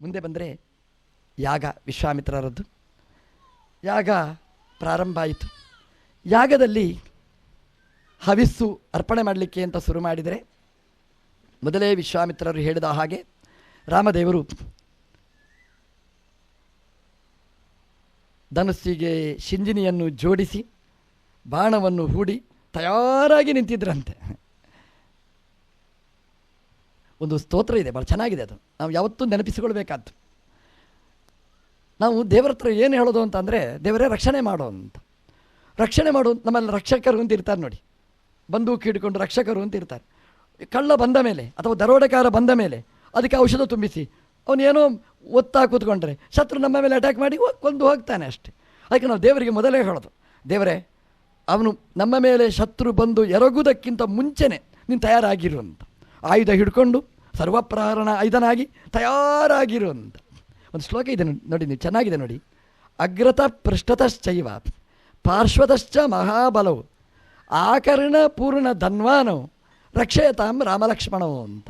ಮುಂದೆ ಬಂದರೆ ಯಾಗ ವಿಶ್ವಾಮಿತ್ರರದ್ದು. ಯಾಗ ಪ್ರಾರಂಭ ಆಯಿತು. ಯಾಗದಲ್ಲಿ ಹವಿಸ್ಸು ಅರ್ಪಣೆ ಮಾಡಲಿಕ್ಕೆ ಅಂತ ಶುರು ಮಾಡಿದರೆ ಮೊದಲೇ ವಿಶ್ವಾಮಿತ್ರರು ಹೇಳಿದ ಹಾಗೆ ರಾಮದೇವರು ಧನುಸ್ಸಿಗೆ ಶಿಂಜಿನಿಯನ್ನು ಜೋಡಿಸಿ ಬಾಣವನ್ನು ಹೂಡಿ ತಯಾರಾಗಿ ನಿಂತಿದ್ರಂತೆ. ಒಂದು ಸ್ತೋತ್ರ ಇದೆ ಭಾಳ ಚೆನ್ನಾಗಿದೆ ಅದು. ನಾವು ಯಾವತ್ತೂ ನೆನಪಿಸಿಕೊಳ್ಬೇಕಾದ್ದು. ನಾವು ದೇವರ ಹತ್ರ ಏನು ಹೇಳೋದು ಅಂತಂದರೆ ದೇವರೇ ರಕ್ಷಣೆ ಮಾಡೋ ಅಂತ. ರಕ್ಷಣೆ ಮಾಡು, ನಮ್ಮಲ್ಲಿ ರಕ್ಷಕರು ಅಂತ ಇರ್ತಾರೆ ನೋಡಿ. ಬಂದೂಕು ಹಿಡ್ಕೊಂಡು ರಕ್ಷಕರು ಅಂತ ಇರ್ತಾರೆ. ಕಳ್ಳ ಬಂದ ಮೇಲೆ, ಅಥವಾ ದರೋಡೆಕಾರ ಬಂದ ಮೇಲೆ, ಅದಕ್ಕೆ ಔಷಧ ತುಂಬಿಸಿ ಅವನೇನೋ ಒತ್ತಾ ಕೂತ್ಕೊಂಡ್ರೆ, ಶತ್ರು ನಮ್ಮ ಮೇಲೆ ಅಟ್ಯಾಕ್ ಮಾಡಿ ಕೊಂದು ಹೋಗ್ತಾನೆ ಅಷ್ಟೇ. ಅದಕ್ಕೆ ನಾವು ದೇವರಿಗೆ ಮೊದಲೇ ಹೇಳೋದು, ದೇವರೇ, ಅವನು ನಮ್ಮ ಮೇಲೆ ಶತ್ರು ಬಂದು ಎರಗುವುದಕ್ಕಿಂತ ಮುಂಚೆನೇ ನೀನು ತಯಾರಾಗಿರು ಅಂತ. ಆಯುಧ ಹಿಡ್ಕೊಂಡು ಸರ್ವಪ್ರಹರಣ ಐದನಾಗಿ ತಯಾರಾಗಿರು ಅಂತ ಒಂದು ಶ್ಲೋಕ ಇದೆ ನೋಡಿ- ನೋಡಿ, ನೀವು ಚೆನ್ನಾಗಿದೆ ನೋಡಿ. ಅಗ್ರತ ಪೃಷ್ಠತಶ್ಚೈವ, ಪಾರ್ಶ್ವತಶ್ಚ ಮಹಾಬಲವು ಆಕರ್ಣ ಪೂರ್ಣ ಧನ್ವಾನವು ರಕ್ಷಯತಾಂ ರಾಮಲಕ್ಷ್ಮಣವು ಅಂತ.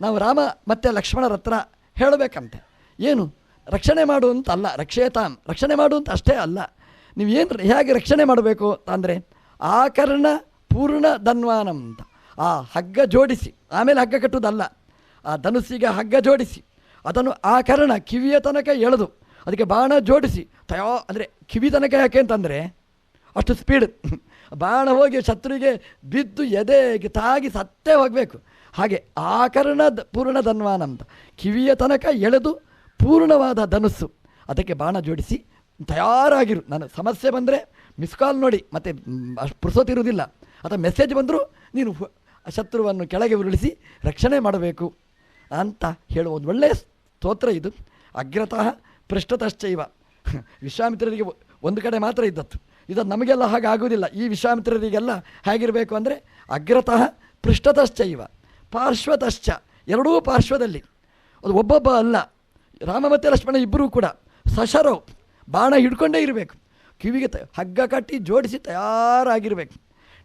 ನಾವು ರಾಮ ಮತ್ತು ಲಕ್ಷ್ಮಣರ ಹತ್ರ ಹೇಳಬೇಕಂತೆ. ಏನು? ರಕ್ಷಣೆ ಮಾಡು ಅಂತ ಅಲ್ಲ, ರಕ್ಷಯತಾಂ. ರಕ್ಷಣೆ ಮಾಡು ಅಂತ ಅಷ್ಟೇ ಅಲ್ಲ. ನೀವು ಏನು ಹೇಗೆ ರಕ್ಷಣೆ ಮಾಡಬೇಕು ಅಂದರೆ, ಆಕರ್ಣ ಪೂರ್ಣ ಧನ್ವಾನಂ ಅಂತ. ಆ ಹಗ್ಗ ಜೋಡಿಸಿ, ಆಮೇಲೆ ಹಗ್ಗ ಕಟ್ಟುವುದಲ್ಲ ಆ ಧನುಸ್ಸಿಗೆ ಹಗ್ಗ ಜೋಡಿಸಿ, ಅದನ್ನು ಆ ಕರ್ಣ ಕಿವಿಯ ತನಕ ಎಳೆದು, ಅದಕ್ಕೆ ಬಾಣ ಜೋಡಿಸಿ, ತಯೋ, ಅಂದರೆ ಕಿವಿ ತನಕ ಯಾಕೆ ಅಂತಂದರೆ, ಅಷ್ಟು ಸ್ಪೀಡ್ ಬಾಣ ಹೋಗಿ ಶತ್ರುವಿಗೆ ಬಿದ್ದು ಎದೆಗೆ ತಾಗಿ ಸತ್ತೇ ಹೋಗಬೇಕು. ಹಾಗೆ ಆಕರ್ಣ ಪೂರ್ಣ ಧನ್ವಾನ ಅಂತ, ಕಿವಿಯ ತನಕ ಎಳೆದು ಪೂರ್ಣವಾದ ಧನುಸ್ಸು, ಅದಕ್ಕೆ ಬಾಣ ಜೋಡಿಸಿ, ತಯಾರಾಗಿರು. ನಾನು ಸಮಸ್ಯೆ ಬಂದರೆ ಮಿಸ್ ಕಾಲ್ ನೋಡಿ, ಮತ್ತು ಅಷ್ಟು ಪುರ್ಸೋತಿರುವುದಿಲ್ಲ ಅಥವಾ ಮೆಸೇಜ್ ಬಂದರೂ ನೀನು ಶತ್ರುವನ್ನು ಕೆಳಗೆ ಉರುಳಿಸಿ ರಕ್ಷಣೆ ಮಾಡಬೇಕು. ಅಂತ ಹೇಳುವ ಒಂದು ಒಳ್ಳೆಯ ಸ್ತೋತ್ರ ಇದು. ಅಗ್ರತಃ ಪೃಷ್ಠತಶ್ಚೈವ. ವಿಶ್ವಾಮಿತ್ರರಿಗೆ ಒಂದು ಕಡೆ ಮಾತ್ರ ಇದ್ದದ್ದು. ಇದು ನಮಗೆಲ್ಲ ಹಾಗೆ ಆಗುವುದಿಲ್ಲ ಈ ವಿಶ್ವಾಮಿತ್ರರಿಗೆಲ್ಲ ಹೇಗಿರಬೇಕು ಅಂದರೆ ಅಗ್ರತಃ ಪೃಷ್ಠತಶ್ಚೈವ, ಪಾರ್ಶ್ವತಶ್ಚ, ಎರಡೂ ಪಾರ್ಶ್ವದಲ್ಲಿ. ಅದು ಒಬ್ಬೊಬ್ಬ ಅಲ್ಲ. ರಾಮ ಮತ್ತು ಲಕ್ಷ್ಮಣ ಇಬ್ಬರೂ ಕೂಡ ಸಶರೋ, ಬಾಣ ಹಿಡ್ಕೊಂಡೇ ಇರಬೇಕು. ಕಿವಿಗೆ ತ, ಹಗ್ಗ ಕಟ್ಟಿ ಜೋಡಿಸಿ ತಯಾರಾಗಿರಬೇಕು.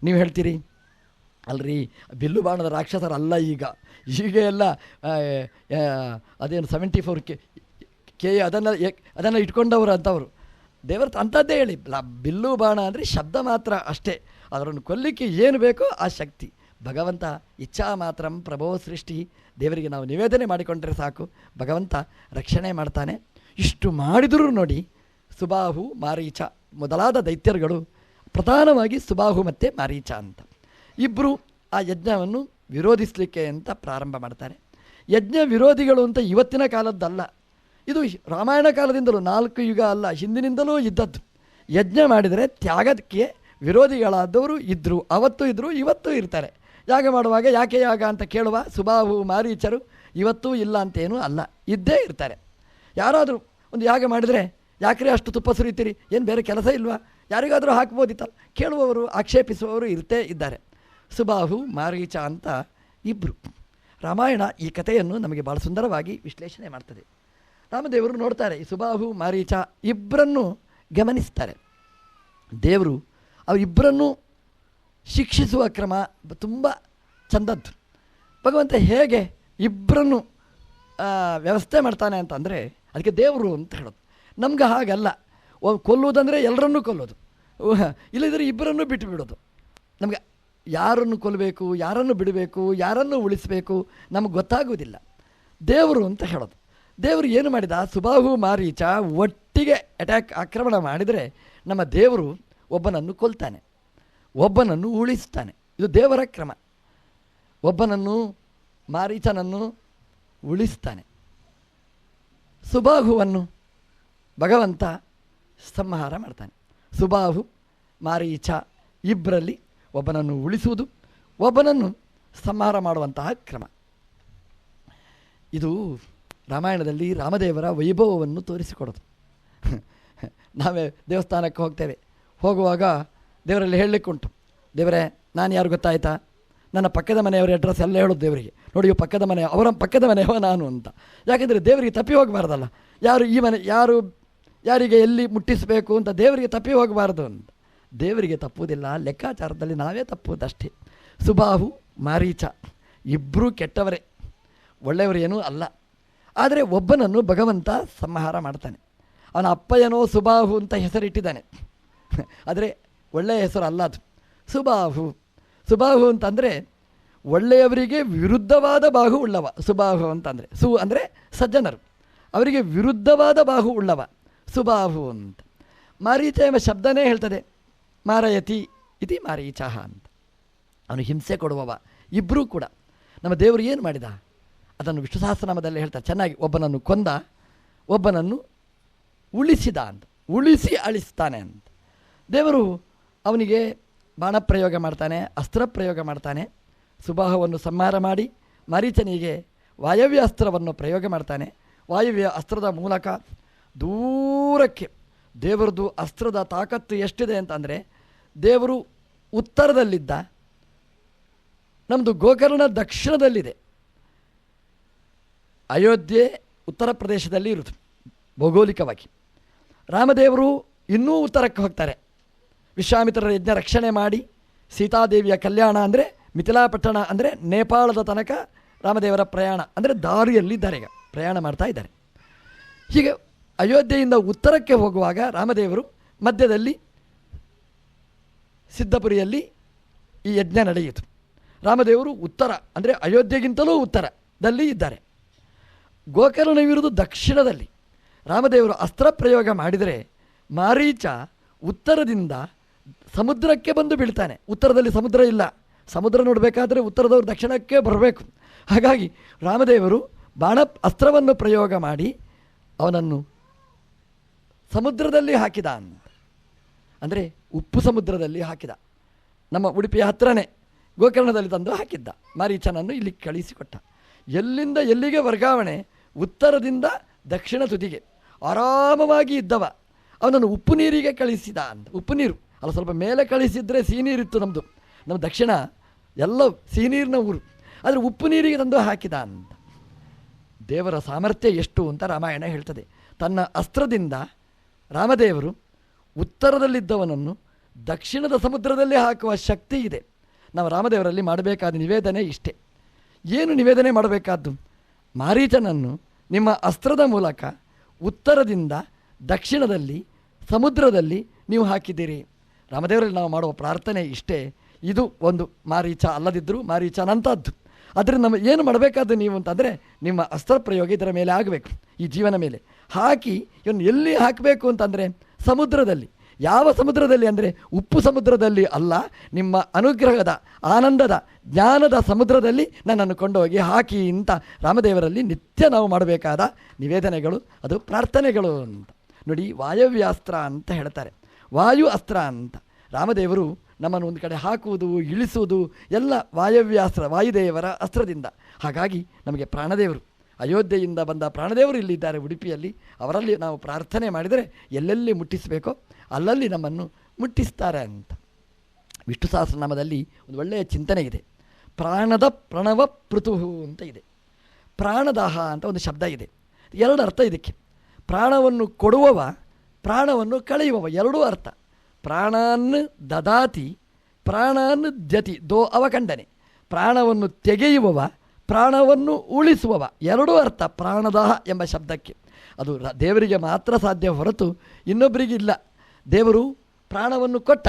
ನೀವು ಹೇಳ್ತೀರಿ, ಅಲ್ರಿ, ಬಿಲ್ಲು ಬಾಣದ ರಾಕ್ಷಸರಲ್ಲ ಈಗ. ಈಗ ಎಲ್ಲ ಅದೇನು ಸೆವೆಂಟಿ ಫೋರ್ ಕೆ ಕೆ ಅದನ್ನು ಅದನ್ನು ಇಟ್ಕೊಂಡವರು ಅಂತವರು. ದೇವರ ಅಂಥದ್ದೇ ಹೇಳಿ ಬಿಲ್ಲು ಬಾಣ ಅಂದರೆ ಶಬ್ದ ಮಾತ್ರ ಅಷ್ಟೇ. ಅದರನ್ನು ಕೊಲ್ಲಿಕ್ಕೆ ಏನು ಬೇಕೋ ಆ ಶಕ್ತಿ. ಭಗವಂತ ಇಚ್ಛಾ ಮಾತ್ರಂ ಪ್ರಭೋ ಸೃಷ್ಟಿ. ದೇವರಿಗೆ ನಾವು ನಿವೇದನೆ ಮಾಡಿಕೊಂಡ್ರೆ ಸಾಕು. ಭಗವಂತ ರಕ್ಷಣೆ ಮಾಡ್ತಾನೆ. ಇಷ್ಟು ಮಾಡಿದರೂ ನೋಡಿ, ಸುಬಾಹು, ಮಾರೀಚ ಮೊದಲಾದ ದೈತ್ಯರುಗಳು ಪ್ರಧಾನವಾಗಿ ಸುಬಾಹು ಮತ್ತು ಮಾರೀಚ ಅಂತ. ಇಬ್ಬರು ಆ ಯಜ್ಞವನ್ನು ವಿರೋಧಿಸಲಿಕ್ಕೆ ಅಂತ ಪ್ರಾರಂಭ ಮಾಡ್ತಾರೆ. ಯಜ್ಞ ವಿರೋಧಿಗಳು ಅಂತ ಇವತ್ತಿನ ಕಾಲದ್ದಲ್ಲ. ಇದು ರಾಮಾಯಣ ಕಾಲದಿಂದಲೂ ನಾಲ್ಕು ಯುಗ ಅಲ್ಲ, ಹಿಂದಿನಿಂದಲೂ ಇದ್ದದ್ದು. ಯಜ್ಞ ಮಾಡಿದರೆ ತ್ಯಾಗಕ್ಕೆ ವಿರೋಧಿಗಳಾದವರು ಇದ್ದರು ಅವತ್ತು ಇದ್ದರು ಇವತ್ತು ಇರ್ತಾರೆ. ಯಾಗ ಮಾಡುವಾಗ ಯಾಕೆ ಯಾಗ ಅಂತ ಕೇಳುವ ಸುಬಾಹು, ಮಾರೀಚರು ಇವತ್ತೂ ಇಲ್ಲ ಅಂತೇನೂ ಅಲ್ಲ, ಇದ್ದೇ ಇರ್ತಾರೆ. ಯಾರಾದರೂ ಒಂದು ಯಾಗ ಮಾಡಿದರೆ, ಯಾಕ್ರೆ ಅಷ್ಟು ತುಪ್ಪ ಸುರಿತೀರಿ? ಏನು ಬೇರೆ ಕೆಲಸ ಇಲ್ವಾ? ಯಾರಿಗಾದರೂ ಹಾಕ್ಬೋದಿತ್ತಲ್ಲ ಕೇಳುವವರು, ಆಕ್ಷೇಪಿಸುವವರು ಇರ್ತೇ ಇದ್ದಾರೆ. ಸುಬಾಹು ಮಾರೀಚ ಅಂತ ಇಬ್ಬರು ರಾಮಾಯಣ ಈ ಕಥೆಯನ್ನು ನಮಗೆ ಭಾಳ ಸುಂದರವಾಗಿ ವಿಶ್ಲೇಷಣೆ ಮಾಡ್ತದೆ. ರಾಮದೇವರು ನೋಡ್ತಾರೆ, ಈ ಸುಬಾಹು ಮಾರೀಚ ಇಬ್ಬರನ್ನು ಗಮನಿಸ್ತಾರೆ. ದೇವರು ಅವರಿಬ್ಬರನ್ನು ಶಿಕ್ಷಿಸುವ ಕ್ರಮ ತುಂಬ ಚಂದದ್ದು. ಭಗವಂತ ಹೇಗೆ ಇಬ್ಬರನ್ನು ವ್ಯವಸ್ಥೆ ಮಾಡ್ತಾನೆ ಅಂತಂದರೆ, ಅದಕ್ಕೆ ದೇವರು ಅಂತ ಹೇಳೋದು. ನಮ್ಗೆ ಹಾಗಲ್ಲ. ಕೊಲ್ಲುವುದಂದರೆ ಎಲ್ಲರನ್ನೂ ಕೊಲ್ಲೋದು. ಇಲ್ಲದಿದ್ದರೆ ಇಬ್ಬರನ್ನು ಬಿಟ್ಟು ಬಿಡೋದು ನಮಗೆ ಯಾರನ್ನು ಕೊಲ್ಲಬೇಕು, ಯಾರನ್ನು ಬಿಡಬೇಕು, ಯಾರನ್ನು ಉಳಿಸಬೇಕು ನಮಗೆ ಗೊತ್ತಾಗುವುದಿಲ್ಲ. ದೇವರು ಅಂತ ಹೇಳೋದು. ದೇವರು ಏನು ಮಾಡಿದ? ಸುಬಾಹು ಮಾರೀಚ ಒಟ್ಟಿಗೆ ಅಟ್ಯಾಕ್ ಆಕ್ರಮಣ ಮಾಡಿದರೆ ನಮ್ಮ ದೇವರು ಒಬ್ಬನನ್ನು ಕೊಲ್ತಾನೆ. ಒಬ್ಬನನ್ನು ಉಳಿಸ್ತಾನೆ. ಇದು ದೇವರ ಕ್ರಮ. ಒಬ್ಬನನ್ನು, ಮಾರೀಚನನ್ನು ಉಳಿಸ್ತಾನೆ. ಸುಬಾಹುವನ್ನು ಭಗವಂತ ಸಂಹಾರ ಮಾಡ್ತಾನೆ. ಸುಬಾಹು, ಮಾರೀಚ ಇಬ್ಬರಲ್ಲಿ ಒಬ್ಬನನ್ನು ಉಳಿಸುವುದು, ಒಬ್ಬನನ್ನು ಸಂಹಾರ ಮಾಡುವಂತಹ ಕ್ರಮ. ಇದು ರಾಮಾಯಣದಲ್ಲಿ ರಾಮದೇವರ ವೈಭವವನ್ನು ತೋರಿಸಿಕೊಡೋದು. ನಾವೇ ದೇವಸ್ಥಾನಕ್ಕೆ ಹೋಗ್ತೇವೆ. ಹೋಗುವಾಗ ದೇವರಲ್ಲಿ ಹೇಳಲಿಕ್ಕುಂಟು ದೇವರೇ, ನಾನು ಯಾರು ಗೊತ್ತಾಯ್ತಾ? ನನ್ನ ಪಕ್ಕದ ಮನೆಯವರ ಅಡ್ರೆಸ್ ಎಲ್ಲ ಹೇಳೋದು ದೇವರಿಗೆ. ನೋಡಿ ಪಕ್ಕದ ಮನೆ, ಅವರ ಪಕ್ಕದ ಮನೆಯವ ನಾನು ಅಂತ. ಯಾಕೆಂದರೆ ದೇವರಿಗೆ ತಪ್ಪಿ ಹೋಗಬಾರ್ದಲ್ಲ. ಯಾರು ಈ ಮನೆ, ಯಾರು, ಯಾರಿಗೆ ಎಲ್ಲಿ ಮುಟ್ಟಿಸಬೇಕು ಅಂತ ದೇವರಿಗೆ ತಪ್ಪಿ ಹೋಗಬಾರ್ದು ಅಂತ. ದೇವರಿಗೆ ತಪ್ಪುವುದಿಲ್ಲ, ಲೆಕ್ಕಾಚಾರದಲ್ಲಿ ನಾವೇ ತಪ್ಪುವುದಷ್ಟೇ. ಸುಬಾಹು, ಮಾರೀಚ ಇಬ್ಬರೂ ಕೆಟ್ಟವರೇ ಒಳ್ಳೆಯವರೇನೂ ಅಲ್ಲ. ಆದರೆ ಒಬ್ಬನನ್ನು ಭಗವಂತ ಸಂಹಾರ ಮಾಡ್ತಾನೆ. ಅವನ ಅಪ್ಪಯ್ಯನೋ ಸುಬಾಹು ಅಂತ ಹೆಸರಿಟ್ಟಿದ್ದಾನೆ. ಆದರೆ ಒಳ್ಳೆಯ ಹೆಸರು ಅಲ್ಲ ಅದು. ಸುಬಾಹು. ಸುಬಾಹು ಅಂತಂದರೆ ಒಳ್ಳೆಯವರಿಗೆ ವಿರುದ್ಧವಾದ ಬಾಹು ಉಳ್ಳವ. ಸುಬಾಹು ಅಂತಂದರೆ ಸು ಅಂದರೆ ಸಜ್ಜನರು. ಅವರಿಗೆ ವಿರುದ್ಧವಾದ ಬಾಹು ಉಳ್ಳವ. ಸುಬಾಹು ಅಂತ. ಮಾರೀಚ ಎಂಬ ಶಬ್ದನೇ ಹೇಳ್ತದೆ. ಮಾರಯತಿ ಇತಿ ಮಾರೀಚಾಹ ಅಂತ. ಅವನು ಹಿಂಸೆ ಕೊಡುವವ. ಇಬ್ಬರೂ ಕೂಡ. ನಮ್ಮ ದೇವರು ಏನು ಮಾಡಿದ? ಅದನ್ನು ವಿಷ್ಣು ಸಹಸ್ರನಾಮದಲ್ಲಿ ಹೇಳ್ತಾರೆ. ಚೆನ್ನಾಗಿ ಒಬ್ಬನನ್ನು ಕೊಂದ, ಒಬ್ಬನನ್ನು ಉಳಿಸಿದ ಅಂತ. ಉಳಿಸಿ ಅಳಿಸ್ತಾನೆ ಅಂತ. ದೇವರು ಅವನಿಗೆ ಬಾಣಪ್ರಯೋಗ ಮಾಡ್ತಾನೆ, ಅಸ್ತ್ರ ಪ್ರಯೋಗ ಮಾಡ್ತಾನೆ, ಸುಬಾಹವನ್ನು ಸಂಹಾರ ಮಾಡಿ, ಮರೀಚನಿಗೆ ವಾಯವ್ಯ ಅಸ್ತ್ರವನ್ನು ಪ್ರಯೋಗ ಮಾಡ್ತಾನೆ. ವಾಯವ್ಯ ಅಸ್ತ್ರದ ಮೂಲಕ ದೂರಕ್ಕೆ ದೇವರದು ಅಸ್ತ್ರದ ತಾಕತ್ತು ಎಷ್ಟಿದೆ ಅಂತಂದರೆ ದೇವರು ಉತ್ತರದಲ್ಲಿದ್ದ. ನಮ್ಮದು ಗೋಕರ್ಣ ದಕ್ಷಿಣದಲ್ಲಿದೆ. ಅಯೋಧ್ಯೆ ಉತ್ತರ ಪ್ರದೇಶದಲ್ಲಿ ಇರುತ್ತೆ ಭೌಗೋಳಿಕವಾಗಿ. ರಾಮದೇವರು ಇನ್ನೂ ಉತ್ತರಕ್ಕೆ ಹೋಗ್ತಾರೆ. ವಿಶ್ವಾಮಿತ್ರರ ಯಜ್ಞ ರಕ್ಷಣೆ ಮಾಡಿ, ಸೀತಾದೇವಿಯ ಕಲ್ಯಾಣ ಅಂದರೆ, ಮಿಥಿಲಾಪಟ್ಟಣ ಅಂದರೆ, ನೇಪಾಳದ ತನಕ ರಾಮದೇವರ ಪ್ರಯಾಣ ಅಂದರೆ, ದಾರಿಯಲ್ಲಿದ್ದಾರೆ ಈಗ, ಪ್ರಯಾಣ ಮಾಡ್ತಾ ಇದ್ದಾರೆ. ಹೀಗೆ ಅಯೋಧ್ಯೆಯಿಂದ ಉತ್ತರಕ್ಕೆ ಹೋಗುವಾಗ ರಾಮದೇವರು ಮಧ್ಯದಲ್ಲಿ ಸಿದ್ಧಪುರಿಯಲ್ಲಿ ಈ ಯಜ್ಞ ನಡೆಯಿತು. ರಾಮದೇವರು ಉತ್ತರ, ಅಂದರೆ ಅಯೋಧ್ಯೆಗಿಂತಲೂ ಉತ್ತರದಲ್ಲಿ ಇದ್ದಾರೆ. ಗೋಕರ್ಣವಿರುವುದು ದಕ್ಷಿಣದಲ್ಲಿ ರಾಮದೇವರು ಅಸ್ತ್ರ ಪ್ರಯೋಗ ಮಾಡಿದರೆ ಮಾರೀಚ ಉತ್ತರದಿಂದ ಸಮುದ್ರಕ್ಕೆ ಬಂದು ಬೀಳ್ತಾನೆ. ಉತ್ತರದಲ್ಲಿ ಸಮುದ್ರ ಇಲ್ಲ. ಸಮುದ್ರ ನೋಡಬೇಕಾದ್ರೆ ಉತ್ತರದವರು ದಕ್ಷಿಣಕ್ಕೆ ಬರಬೇಕು. ಹಾಗಾಗಿ ರಾಮದೇವರು ಬಾಣ ಅಸ್ತ್ರವನ್ನು ಪ್ರಯೋಗ ಮಾಡಿ ಅವನನ್ನು ಸಮುದ್ರದಲ್ಲಿ ಹಾಕಿದ. ಅಂದರೆ ಉಪ್ಪು ಸಮುದ್ರದಲ್ಲಿ ಹಾಕಿದ. ನಮ್ಮ ಉಡುಪಿಯ ಹತ್ತಿರನೇ ಗೋಕರ್ಣದಲ್ಲಿ ತಂದು ಹಾಕಿದ್ದ. ಮಾರೀಚನನ್ನು ಇಲ್ಲಿ ಕಳಿಸಿಕೊಟ್ಟ. ಎಲ್ಲಿಂದ ಎಲ್ಲಿಗೆ ವರ್ಗಾವಣೆ? ಉತ್ತರದಿಂದ ದಕ್ಷಿಣ ತುದಿಗೆ. ಆರಾಮವಾಗಿ ಇದ್ದವ. ಅವನನ್ನು ಉಪ್ಪು ನೀರಿಗೆ ಕಳಿಸಿದ ಅಂತ. ಉಪ್ಪು ನೀರು. ಅಲ್ಲ, ಸ್ವಲ್ಪ ಮೇಲೆ ಕಳಿಸಿದರೆ ಸಿಹಿ ನೀರಿತ್ತು ನಮ್ಮದು ನಮ್ಮ ದಕ್ಷಿಣ ಎಲ್ಲ ಸಿಹಿ ನೀರಿನ ಊರು. ಆದರೆ ಉಪ್ಪು ನೀರಿಗೆ ತಂದು ಹಾಕಿದ ಅಂತ. ದೇವರ ಸಾಮರ್ಥ್ಯ ಎಷ್ಟು ಅಂತ ರಾಮಾಯಣ ಹೇಳ್ತದೆ. ತನ್ನ ಅಸ್ತ್ರದಿಂದ ರಾಮದೇವರು ಉತ್ತರದಲ್ಲಿದ್ದವನನ್ನು ದಕ್ಷಿಣದ ಸಮುದ್ರದಲ್ಲಿ ಹಾಕುವ ಶಕ್ತಿ ಇದೆ. ನಾವು ರಾಮದೇವರಲ್ಲಿ ಮಾಡಬೇಕಾದ ನಿವೇದನೆ ಇಷ್ಟೇ. ಏನು ನಿವೇದನೆ ಮಾಡಬೇಕಾದ್ದು? ಮಾರೀಚನನ್ನು ನಿಮ್ಮ ಅಸ್ತ್ರದ ಮೂಲಕ ಉತ್ತರದಿಂದ ದಕ್ಷಿಣದಲ್ಲಿ, ಸಮುದ್ರದಲ್ಲಿ ನೀವು ಹಾಕಿದ್ದೀರಿ. ರಾಮದೇವರಲ್ಲಿ ನಾವು ಮಾಡುವ ಪ್ರಾರ್ಥನೆ ಇಷ್ಟೇ. ಇದು ಒಂದು ಮಾರೀಚ ಅಲ್ಲದಿದ್ದರೂ ಮಾರೀಚನಂಥದ್ದು ಅದರಿಂದ ನಮ್ಮ ಏನು ಮಾಡಬೇಕಾದ್ದು ನೀವು ಅಂತಂದರೆ ನಿಮ್ಮ ಅಸ್ತ್ರ ಪ್ರಯೋಗ ಇದರ ಮೇಲೆ ಆಗಬೇಕು. ಈ ಜೀವನ ಮೇಲೆ. ಹಾಕಿ ಇವನು ಎಲ್ಲಿ ಹಾಕಬೇಕು ಅಂತಂದರೆ ಸಮುದ್ರದಲ್ಲಿ. ಯಾವ ಸಮುದ್ರದಲ್ಲಿ ಅಂದರೆ ಉಪ್ಪು ಸಮುದ್ರದಲ್ಲಿ ಅಲ್ಲ, ನಿಮ್ಮ ಅನುಗ್ರಹದ, ಆನಂದದ, ಜ್ಞಾನದ ಸಮುದ್ರದಲ್ಲಿ ನನ್ನನ್ನು ಕೊಂಡೋಗಿ ಹಾಕಿ ಇಂಥ ರಾಮದೇವರಲ್ಲಿ ನಿತ್ಯ ನಾವು ಮಾಡಬೇಕಾದ ನಿವೇದನೆಗಳು, ಅದು ಪ್ರಾರ್ಥನೆಗಳು ಅಂತ. ನೋಡಿ ವಾಯವ್ಯಾಸ್ತ್ರ ಅಂತ ಹೇಳ್ತಾರೆ. ವಾಯು ಅಸ್ತ್ರ ಅಂತ. ರಾಮದೇವರು ನಮ್ಮನ್ನು ಒಂದು ಕಡೆ ಹಾಕುವುದು, ಇಳಿಸುವುದು ಎಲ್ಲ ವಾಯವ್ಯಾಸ್ತ್ರ ವಾಯುದೇವರ ಅಸ್ತ್ರದಿಂದ. ಹಾಗಾಗಿ ನಮಗೆ ಪ್ರಾಣದೇವರು ಅಯೋಧ್ಯೆಯಿಂದ ಬಂದ ಪ್ರಾಣದೇವರು ಇಲ್ಲಿದ್ದಾರೆ ಉಡುಪಿಯಲ್ಲಿ, ಅವರಲ್ಲಿ ನಾವು ಪ್ರಾರ್ಥನೆ ಮಾಡಿದರೆ ಎಲ್ಲೆಲ್ಲಿ ಮುಟ್ಟಿಸಬೇಕೋ ಅಲ್ಲಲ್ಲಿ ನಮ್ಮನ್ನು ಮುಟ್ಟಿಸ್ತಾರೆ ಅಂತ. ವಿಷ್ಣು ಸಹಸ್ರನಾಮದಲ್ಲಿ ಒಂದು ಒಳ್ಳೆಯ ಚಿಂತನೆ ಇದೆ. ಪ್ರಾಣದ ಪ್ರಣವ ಪೃಥುಹು ಅಂತ ಇದೆ. ಪ್ರಾಣದಾಹ ಅಂತ ಒಂದು ಶಬ್ದ ಇದೆ. ಎರಡು ಅರ್ಥ ಇದಕ್ಕೆ. ಪ್ರಾಣವನ್ನು ಕೊಡುವವ, ಪ್ರಾಣವನ್ನು ಕಳೆಯುವವ, ಎರಡೂ ಅರ್ಥ. ಪ್ರಾಣಾನ್ ದದಾತಿ, ಪ್ರಾಣಾನ್ ದ್ಯತಿ, ದೋ ಅವಖಂಡನೆ. ಪ್ರಾಣವನ್ನು ತೆಗೆಯುವವ ಪ್ರಾಣವನ್ನು ಉಳಿಸುವವ. ಎರಡೂ ಅರ್ಥ ಪ್ರಾಣದ ಎಂಬ ಶಬ್ದಕ್ಕೆ. ಅದು ದೇವರಿಗೆ ಮಾತ್ರ ಸಾಧ್ಯ ಹೊರತು ಇನ್ನೊಬ್ಬರಿಗಿಲ್ಲ ದೇವರು ಪ್ರಾಣವನ್ನು ಕೊಟ್ಟ,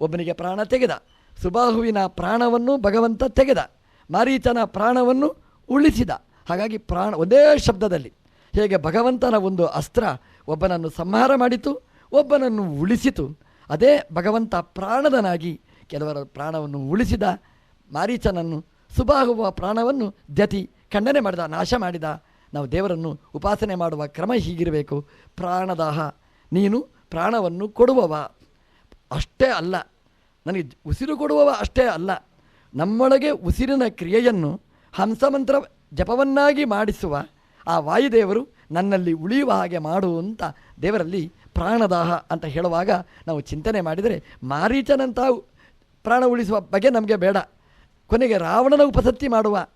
ಒಬ್ಬನಿಗೆ ಪ್ರಾಣ ತೆಗೆದ. ಸುಬಾಹುವಿನ ಪ್ರಾಣವನ್ನು ಭಗವಂತ ತೆಗೆದ. ಮಾರೀಚನ ಪ್ರಾಣವನ್ನು ಉಳಿಸಿದ. ಹಾಗಾಗಿ ಪ್ರಾಣ, ಒಂದೇ ಶಬ್ದದಲ್ಲಿ. ಹೇಗೆ ಭಗವಂತನ ಒಂದು ಅಸ್ತ್ರ ಒಬ್ಬನನ್ನು ಸಂಹಾರ ಮಾಡಿತು, ಒಬ್ಬನನ್ನು ಉಳಿಸಿತು, ಅದೇ ಭಗವಂತ ಪ್ರಾಣದನಾಗಿ ಕೆಲವರ ಪ್ರಾಣವನ್ನು ಉಳಿಸಿದ ಮಾರೀಚನನ್ನು ಸುಬಾಹುವ ಪ್ರಾಣವನ್ನು ದ್ಯತಿ, ಖಂಡನೆ ಮಾಡಿದ, ನಾಶ ಮಾಡಿದ. ನಾವು ದೇವರನ್ನು ಉಪಾಸನೆ ಮಾಡುವ ಕ್ರಮ ಹೀಗಿರಬೇಕು. ಪ್ರಾಣದಾಹ, ನೀನು ಪ್ರಾಣವನ್ನು ಕೊಡುವವ. ಅಷ್ಟೇ ಅಲ್ಲ, ನನಗೆ ಉಸಿರು ಕೊಡುವವ ಅಷ್ಟೇ ಅಲ್ಲ. ನಮ್ಮೊಳಗೆ ಉಸಿರಿನ ಕ್ರಿಯೆಯನ್ನು ಹಂಸಮಂತ್ರ ಜಪವನ್ನಾಗಿ ಮಾಡಿಸುವ ಆ ವಾಯುದೇವರು ನನ್ನಲ್ಲಿ ಉಳಿಯುವ ಹಾಗೆ ಮಾಡು ಅಂತ ದೇವರಲ್ಲಿ ಪ್ರಾಣದಾಹ ಅಂತ ಹೇಳುವಾಗ ನಾವು ಚಿಂತನೆ ಮಾಡಿದರೆ ಮಾರೀಚನಂಥ ಪ್ರಾಣ ಉಳಿಸುವ ಬಗ್ಗೆ ನಮಗೆ ಬೇಡ. ಕೊನೆಗೆ ರಾವಣನ ಉಪಸತ್ತಿ ಮಾಡುವ,